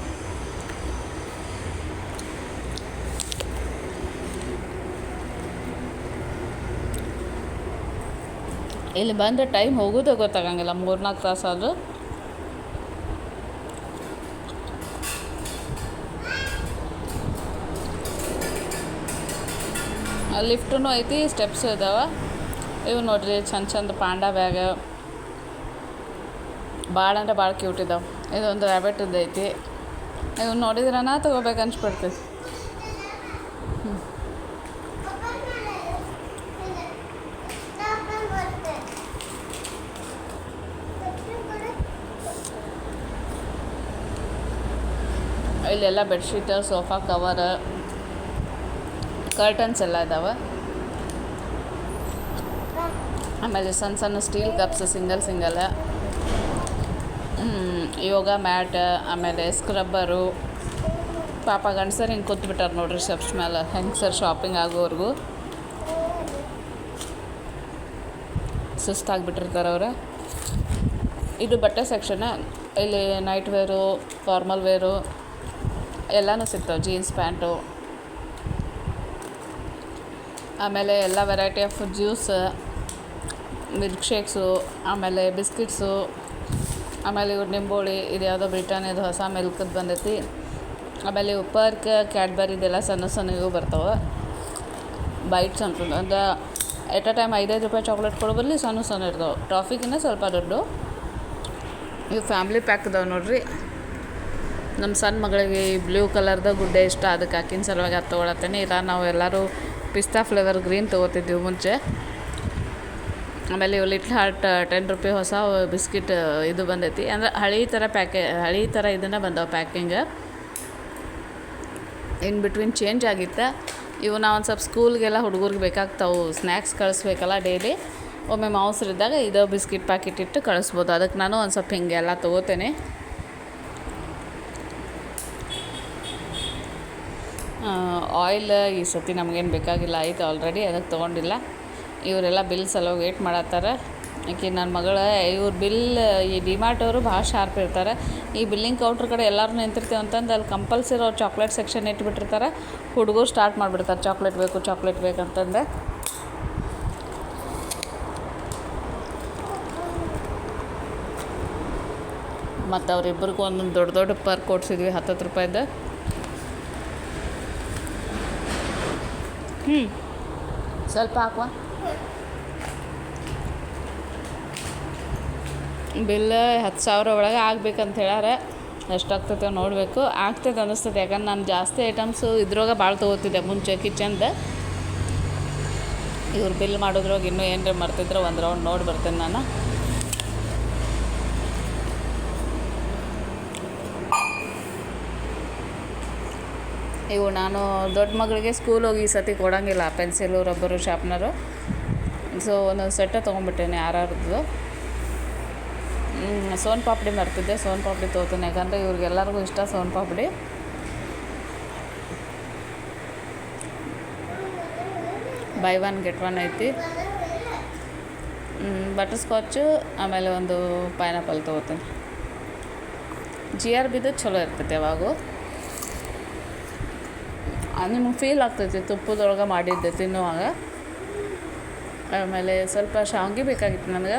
ಇಲ್ಲಿ ಬಂದರೆ ಟೈಮ್ ಹೋಗೋದೇ ಗೊತ್ತಾಗಂಗಿಲ್ಲ ಮೂರ್ನಾಲ್ಕು ತಾಸು ಲಿಫ್ಟೂ ಐತಿ ಸ್ಟೆಪ್ಸು ಇದಾವೆ. ಇವು ನೋಡ್ರಿ ಚಂದ ಚಂದ ಪಾಂಡ ಬ್ಯಾಗ್. ಭಾಳ ಅಂದ್ರೆ ಭಾಳ ಕ್ಯೂಟ್ ಇದಾವೆ. ಇದೊಂದು ರ್ಯಾಬಿಟ್ ಐತಿ. ಇವು ನೋಡಿದ್ರನ ತೊಗೋಬೇಕು ಅನ್ಸ್ಬಿಡ್ತೈತಿ ಇಲ್ಲೆಲ್ಲ ಬೆಡ್ಶೀಟ್ ಸೋಫಾ ಕವರ್ ಕರ್ಟನ್ಸ್ ಎಲ್ಲ ಇದಾವೆ? ಆಮೇಲೆ ಸಣ್ಣ ಸಣ್ಣ steel cups single single yoga mat, ಆಮೇಲೆ ಸ್ಕ್ರಬ್ಬರು ಪಾಪ ಗಂಡಸರು ಹಿಂಗೆ ಕೂತ್ಬಿಟ್ಟಾರೆ ನೋಡ್ರಿ ಸ್ಟೆಪ್ಸ್ ಮೇಲೆ ಸರ್ ಶಾಪಿಂಗ್ ಆಗೋವರೆಗೂ. ಸುಸ್ತಾಗ್ಬಿಟ್ಟಿರ್ತಾರೆ ಅವ್ರು. ಇದು ಬಟ್ಟೆ ಸೆಕ್ಷನ್ ಇಲ್ಲಿ ನೈಟ್ ವೇರು ಫಾರ್ಮಲ್ ವೇರು ಎಲ್ಲನೂ ಸಿಗ್ತಾವೆ ಜೀನ್ಸ್ ಪ್ಯಾಂಟು ಆಮೇಲೆ ಎಲ್ಲ variety of juice milk shakes ಆಮೇಲೆ ಬಿಸ್ಕಿಟ್ಸು ಆಮೇಲೆ ಇವು ನಿಂಬೋಳಿ, ಇದು ಯಾವುದೋ ಬ್ರಿಟಾನಿಯದು ಹೊಸ ಮಿಲ್ಕದ್ದು ಬಂದೈತಿ. ಆಮೇಲೆ ಇವು ಪರ್ಕ್ ಕ್ಯಾಡ್ಬರಿದೆಲ್ಲ ಸಣ್ಣ ಸಣ್ಣ ಇವು ಬರ್ತಾವೆ. ಬೈಟ್ಸ್ ಅಂತ ಅಂದ್ರೆ ಎಟ್ ಅ ಟೈಮ್ ಐದೈದು ರೂಪಾಯಿ ಚಾಕ್ಲೇಟ್ ಕೊಡೋ ಸಣ್ಣ ಸಣ್ಣ ಇರ್ತಾವೆ. ಟಾಫಿಗಿನ್ನ ಸ್ವಲ್ಪ ದೊಡ್ಡ. ಇವು ಫ್ಯಾಮ್ಲಿ ಪ್ಯಾಕ್ ಇದಾವೆ ನೋಡ್ರಿ. ನಮ್ಮ ಸಣ್ಣ ಮಗಳಿಗೆ ಈ ಬ್ಲೂ ಕಲರ್ದ ಗುಡ್ಡೆ ಇಷ್ಟ, ಅದಕ್ಕೆ ಹಾಕಿನ ಸಲುವಾಗಿ ಅದು ತೊಗೊಳತ್ತೇನೆ. ಇಲ್ಲ ನಾವು ಎಲ್ಲರೂ ಪಿಸ್ತಾ ಫ್ಲೇವರ್ ಗ್ರೀನ್ ತೊಗೋತಿದ್ದೀವಿ ಮುಂಚೆ. ಆಮೇಲೆ ಇವು ಲಿಟ್ಲ್ ಹಾರ್ಟ್ ಟೆನ್ ರುಪಿ ಹೊಸ ಬಿಸ್ಕಿಟ್, ಇದು ಬಂದೈತಿ. ಅಂದ್ರೆ ಹಳೆ ಥರ ಪ್ಯಾಕೆ, ಹಳೆ ಥರ ಇದನ್ನು ಬಂದವು ಪ್ಯಾಕಿಂಗ್. ಇನ್ ಬಿಟ್ವೀನ್ ಚೇಂಜ್ ಆಗಿತ್ತು. ಇವು ನಾವು ಒಂದು ಸ್ವಲ್ಪ ಸ್ಕೂಲ್ಗೆಲ್ಲ ಹುಡುಗರಿಗೆ ಬೇಕಾಗ್ತಾವು. ಸ್ನ್ಯಾಕ್ಸ್ ಕಳಿಸ್ಬೇಕಲ್ಲ ಡೈಲಿ. ಒಮ್ಮೆ ಮಾಂಸರಿದ್ದಾಗ ಇದು ಬಿಸ್ಕಿಟ್ ಪ್ಯಾಕೆಟ್ ಇಟ್ಟು ಕಳಿಸ್ಬೋದು. ಅದಕ್ಕೆ ನಾನು ಒಂದು ಸ್ವಲ್ಪ ಹಿಂಗೆಲ್ಲ ತೊಗೋತೇನೆ. ಆಯಿಲ್ ಈ ಸತಿ ನಮಗೇನು ಬೇಕಾಗಿಲ್ಲ ಐತೆ ಆಲ್ರೆಡಿ ಅದಕ್ಕೆ ತೊಗೊಂಡಿಲ್ಲ. ಇವರೆಲ್ಲ ಬಿಲ್ ಸಲುವಾಗಿ ವೇಟ್ ಮಾಡತ್ತಾರ. ಆಕೆ ನನ್ನ ಮಗಳ, ಇವ್ರ ಬಿಲ್ ಈ ಡಿಮಾರ್ಟ್ ಅವರು ಭಾಳ ಶಾರ್ಪ್ ಇರ್ತಾರೆ. ಈ ಬಿಲ್ಲಿಂಗ್ ಕೌಂಟ್ರ್ ಕಡೆ ಎಲ್ಲರೂ ನಿಂತಿರ್ತೀವಿ ಅಂತಂದು ಅಲ್ಲಿ ಕಂಪಲ್ಸರಿ ಅವ್ರು ಚಾಕ್ಲೇಟ್ ಸೆಕ್ಷನ್ ಇಟ್ಬಿಟ್ಟಿರ್ತಾರೆ. ಹುಡುಗರು ಸ್ಟಾರ್ಟ್ ಮಾಡಿಬಿಡ್ತಾರೆ ಚಾಕ್ಲೇಟ್ ಬೇಕು ಚಾಕ್ಲೇಟ್ ಬೇಕಂತಂದು ಮತ್ತು ಅವರಿಬ್ಬರಿಗೂ ಒಂದೊಂದು ದೊಡ್ಡ ದೊಡ್ಡ ಪರ್ ಕೊಡ್ಸಿದ್ವಿ, ಹತ್ತತ್ತು ರೂಪಾಯ್ದು. ಹ್ಞೂ ಸ್ವಲ್ಪ ಹಾಕುವ. ಬಿಲ್ ಹತ್ತು ಸಾವಿರ ಒಳಗೆ ಆಗ್ಬೇಕಂತ ಎಷ್ಟು ಎಷ್ಟಾಗ್ತೈತೆ ನೋಡಬೇಕು. ಆಗ್ತೈತೆ ಅನ್ನಿಸ್ತೈತೆ ಯಾಕಂದ್ರೆ ನಾನು ಜಾಸ್ತಿ ಐಟಮ್ಸು ಇದ್ರೊಳಗೆ ಭಾಳ ತೊಗೋತಿದ್ದೆ ಮುಂಚೆ ಕಿಚನ್ದ ಇವ್ರು ಬಿಲ್ ಮಾಡೋದ್ರೊಳಗೆ ಇನ್ನೂ ಏನರ ಮರ್ತಿದ್ರೆ ಒಂದು ರೌಂಡ್ ನೋಡಿ ಬರ್ತೇನೆ ನಾನು. ಇವು ನಾನು ದೊಡ್ಡ ಮಗಳಿಗೆ ಸ್ಕೂಲ್ ಹೋಗಿ ಈ ಸತಿ ಕೊಡೋಂಗಿಲ್ಲ ಪೆನ್ಸಿಲು ರಬ್ಬರು ಶಾರ್ಪ್ನರು ಸೊ ಒಂದೊಂದು ಸೆಟ್ಟೇ ತೊಗೊಂಬಿಟ್ಟೇನೆ ಯಾರ್ಯಾರ್ದು. ಸೋನ್ ಪಾಪಡಿ ಮರ್ತಿದ್ದೆ, ಸೋನ್ ಪಾಪಡಿ ತೊಗೋತೀನಿ. ಯಾಕಂದರೆ ಇವ್ರಿಗೆಲ್ಲರಿಗೂ ಇಷ್ಟ soan papdi. Buy one get one ಐತಿ. ಬಟರ್ ಸ್ಕಾಚು ಆಮೇಲೆ ಒಂದು ಪೈನಾಪಲ್ ತೊಗೋತೀನಿ. ಜಿ ಆರ್ ಬಿದು ಚಲೋ ಇರ್ತೈತೆ ಯಾವಾಗೂ. ನಿಮ್ಗೆ ಫೀಲ್ ಆಗ್ತೈತಿ ತುಪ್ಪದೊಳಗೆ ಮಾಡಿದ್ದೆ, ತಿನ್ನುವಾಗ. ಆಮೇಲೆ ಸ್ವಲ್ಪ ಶಾವಿಗೆ ಬೇಕಾಗಿತ್ತು ನನಗೆ.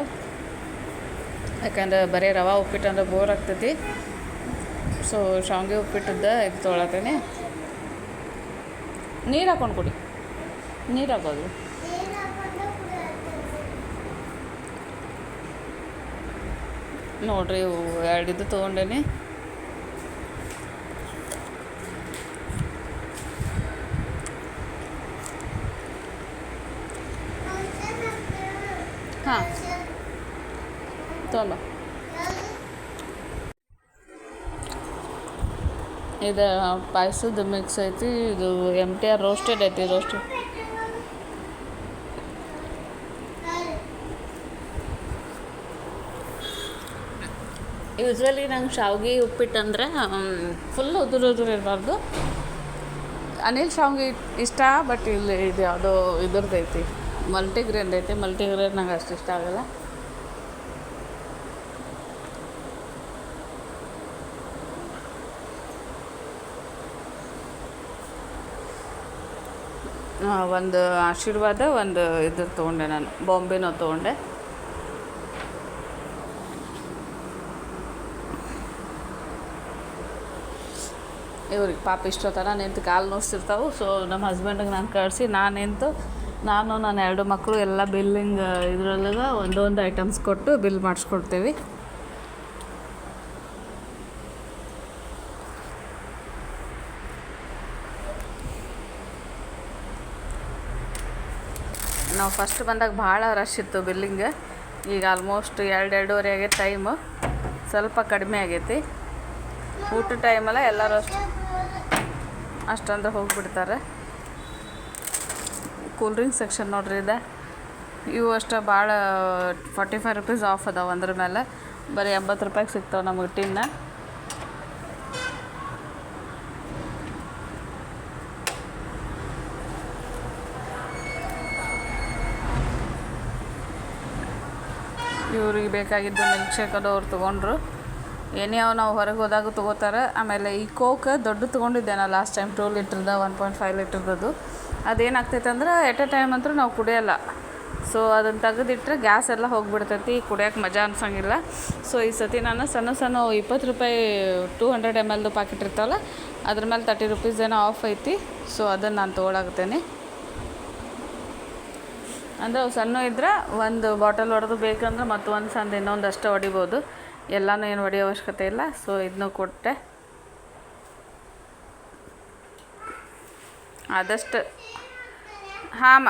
ಯಾಕಂದ್ರೆ ಬರೀ ರವೆ ಉಪ್ಪಿಟ್ಟು ಅಂದ್ರೆ ಬೋರ್ ಆಗ್ತೈತಿ. ಸೊ ಶಾವಿಗೆ ಉಪ್ಪಿಟ್ಟದ್ದು ಇದು ತೊಳತೇನೆ ನೀರು ಹಾಕೊಂಡು ಕೊಡಿ. ನೀರು ಹಾಕೋದು. ನೋಡ್ರಿ ಎರಡಿದ್ದು ತೊಗೊಂಡೇನಿ. ಹಾಂ. ತೊಗೊಂಬ ಇದು ಪಾಯಸದ ಮಿಕ್ಸ್ ಐತಿ, ಇದು ಎಂ ಟಿ ಆರ್ ರೋಸ್ಟೆಡ್ ಐತಿ ರೋಸ್ಟೆಡ್ ಯೂಸ್ವಲಿ ನಂಗೆ ಶಾವ್ಗೆ ಉಪ್ಪಿಟ್ಟು ಅಂದರೆ ಫುಲ್ ಉದುರು ಉದುರು ಇರಬಾರ್ದು. ಅನಿಲ್ ಶಾವ್ಗೆ ಇಷ್ಟ ಬಟ್ ಇಲ್ಲಿ ಇದು ಯಾವುದೋ ಇದ್ರದ್ದು ಐತಿ. ಮಲ್ಟಿಗ್ರೇನ್ ಐತೆ, ಮಲ್ಟಿಗ್ರೇನ್ ನಂಗೆ ಅಷ್ಟು ಇಷ್ಟ ಆಗಲ್ಲ. ಒಂದು ಆಶೀರ್ವಾದ, ಒಂದು ಇದು ತೊಗೊಂಡೆ ನಾನು, ಬಾಂಬೆನೋ ತೊಗೊಂಡೆ. ಇವ್ರಿಗೆ ಪಾಪ ಇಷ್ಟೊತ್ತನ ನಿಂತು ಕಾಲು ನೋಡ್ತಿರ್ತಾವೆ ಸೊ ನಮ್ಮ ಹಸ್ಬೆಂಡಿಗೆ ನಾನು ಕಳಿಸಿ, ನಾನು ನಿಂತು ನಾನು, ನನ್ನ ಎರಡು ಮಕ್ಕಳು, ಎಲ್ಲ ಬಿಲ್ಲಿಂಗ್ ಇದ್ರೊಳಗೆ ಒಂದೊಂದು ಐಟಮ್ಸ್ ಕೊಟ್ಟು ಬಿಲ್ ಮಾಡಿಸ್ಕೊಡ್ತೇವೆ. ನಾವು ಫಸ್ಟ್ ಬಂದಾಗ ಭಾಳ ರಶ್ ಇತ್ತು ಬಿಲ್ಲಿಂಗ್ ಈಗ ಆಲ್ಮೋಸ್ಟ್ ಎರಡು, ಎರಡೂವರೆ ಆಗೈತೆ ಟೈಮು ಸ್ವಲ್ಪ ಕಡಿಮೆ ಆಗೈತಿ. ಊಟ ಟೈಮಲ್ಲ ಎಲ್ಲರೂ ಅಷ್ಟು ಅಷ್ಟಂದ್ರೆ ಹೋಗಿಬಿಡ್ತಾರೆ. ಕೂಲ್ ಡ್ರಿಂಕ್ ಸೆಕ್ಷನ್ ನೋಡ್ರಿ ಇದೆ. ಇವು ಅಷ್ಟೇ ಭಾಳ ಫಾರ್ಟಿ ಫೈವ್ ರುಪೀಸ್ ಆಫ್ ಅದಾವೆ ಅಂದ್ರ ಮೇಲೆ ಬರೀ ಎಂಬತ್ತು ರೂಪಾಯಿಗೆ ಸಿಗ್ತಾವೆ ನಮಗೆ ಟಿನ್ನ ಇವ್ರಿಗೆ ಬೇಕಾಗಿದ್ದು ಮಿಲ್ಕ್ ಶೇಕ್ ಅದು ಅವ್ರು ತೊಗೊಂಡ್ರು. ಏನೇ ಅವು ನಾವು ಹೊರಗೆ ಹೋದಾಗ ತೊಗೋತಾರೆ. ಆಮೇಲೆ ಈ ಕೋಕ್ ದೊಡ್ಡ ತೊಗೊಂಡಿದ್ದೆ ನಾನು ಲಾಸ್ಟ್ ಟೈಮ್ ಟೂ ಲೀಟ್ರದ ಒನ್ ಪಾಯಿಂಟ್ ಫೈವ್ ಲೀಟ್ರದ್ದು ಅದೇನಾಗ್ತೈತೆ ಅಂದ್ರೆ ಎಟ್ ಎ ಟೈಮ್ ಅಂತೂ ನಾವು ಕುಡಿಯೋಲ್ಲ. ಸೊ ಅದನ್ನು ತೆಗೆದಿಟ್ಟರೆ ಗ್ಯಾಸ್ ಎಲ್ಲ ಹೋಗಿಬಿಡ್ತೈತಿ, ಕುಡಿಯೋಕೆ ಮಜಾ ಅನ್ಸೋಂಗಿಲ್ಲ. ಸೊ ಈ ಸತಿ ನಾನು ಸಣ್ಣ ಸಣ್ಣ ಇಪ್ಪತ್ತು ರೂಪಾಯಿ ಟೂ ಹಂಡ್ರೆಡ್ ಎಂ ಎಲ್ದು ಪ್ಯಾಕೆಟ್ ಇರ್ತಾವಲ್ಲ, ಅದ್ರ ಮೇಲೆ ತರ್ಟಿ ರುಪೀಸ್ ಏನೋ ಆಫ್ ಐತಿ. ಸೊ ಅದನ್ನು ನಾನು ತೊಗೊಳಾಗ್ತೇನೆ ಅಂದರೆ ಸಣ್ಣ ಇದ್ರೆ ಒಂದು ಬಾಟಲ್ ಹೊಡೆದು ಬೇಕಂದ್ರೆ ಮತ್ತು ಒಂದು ಸಂದ ಇನ್ನೊಂದು ಅಷ್ಟೇ ಹೊಡಿಬೋದು. ಎಲ್ಲನೂ ಏನು ಹೊಡೆಯೋ ಅವಶ್ಯಕತೆ ಇಲ್ಲ. ಸೊ ಇದನ್ನೂ ಕೊಟ್ಟೆ. ಆದಷ್ಟು ಹಾಂ ಅಮ್ಮ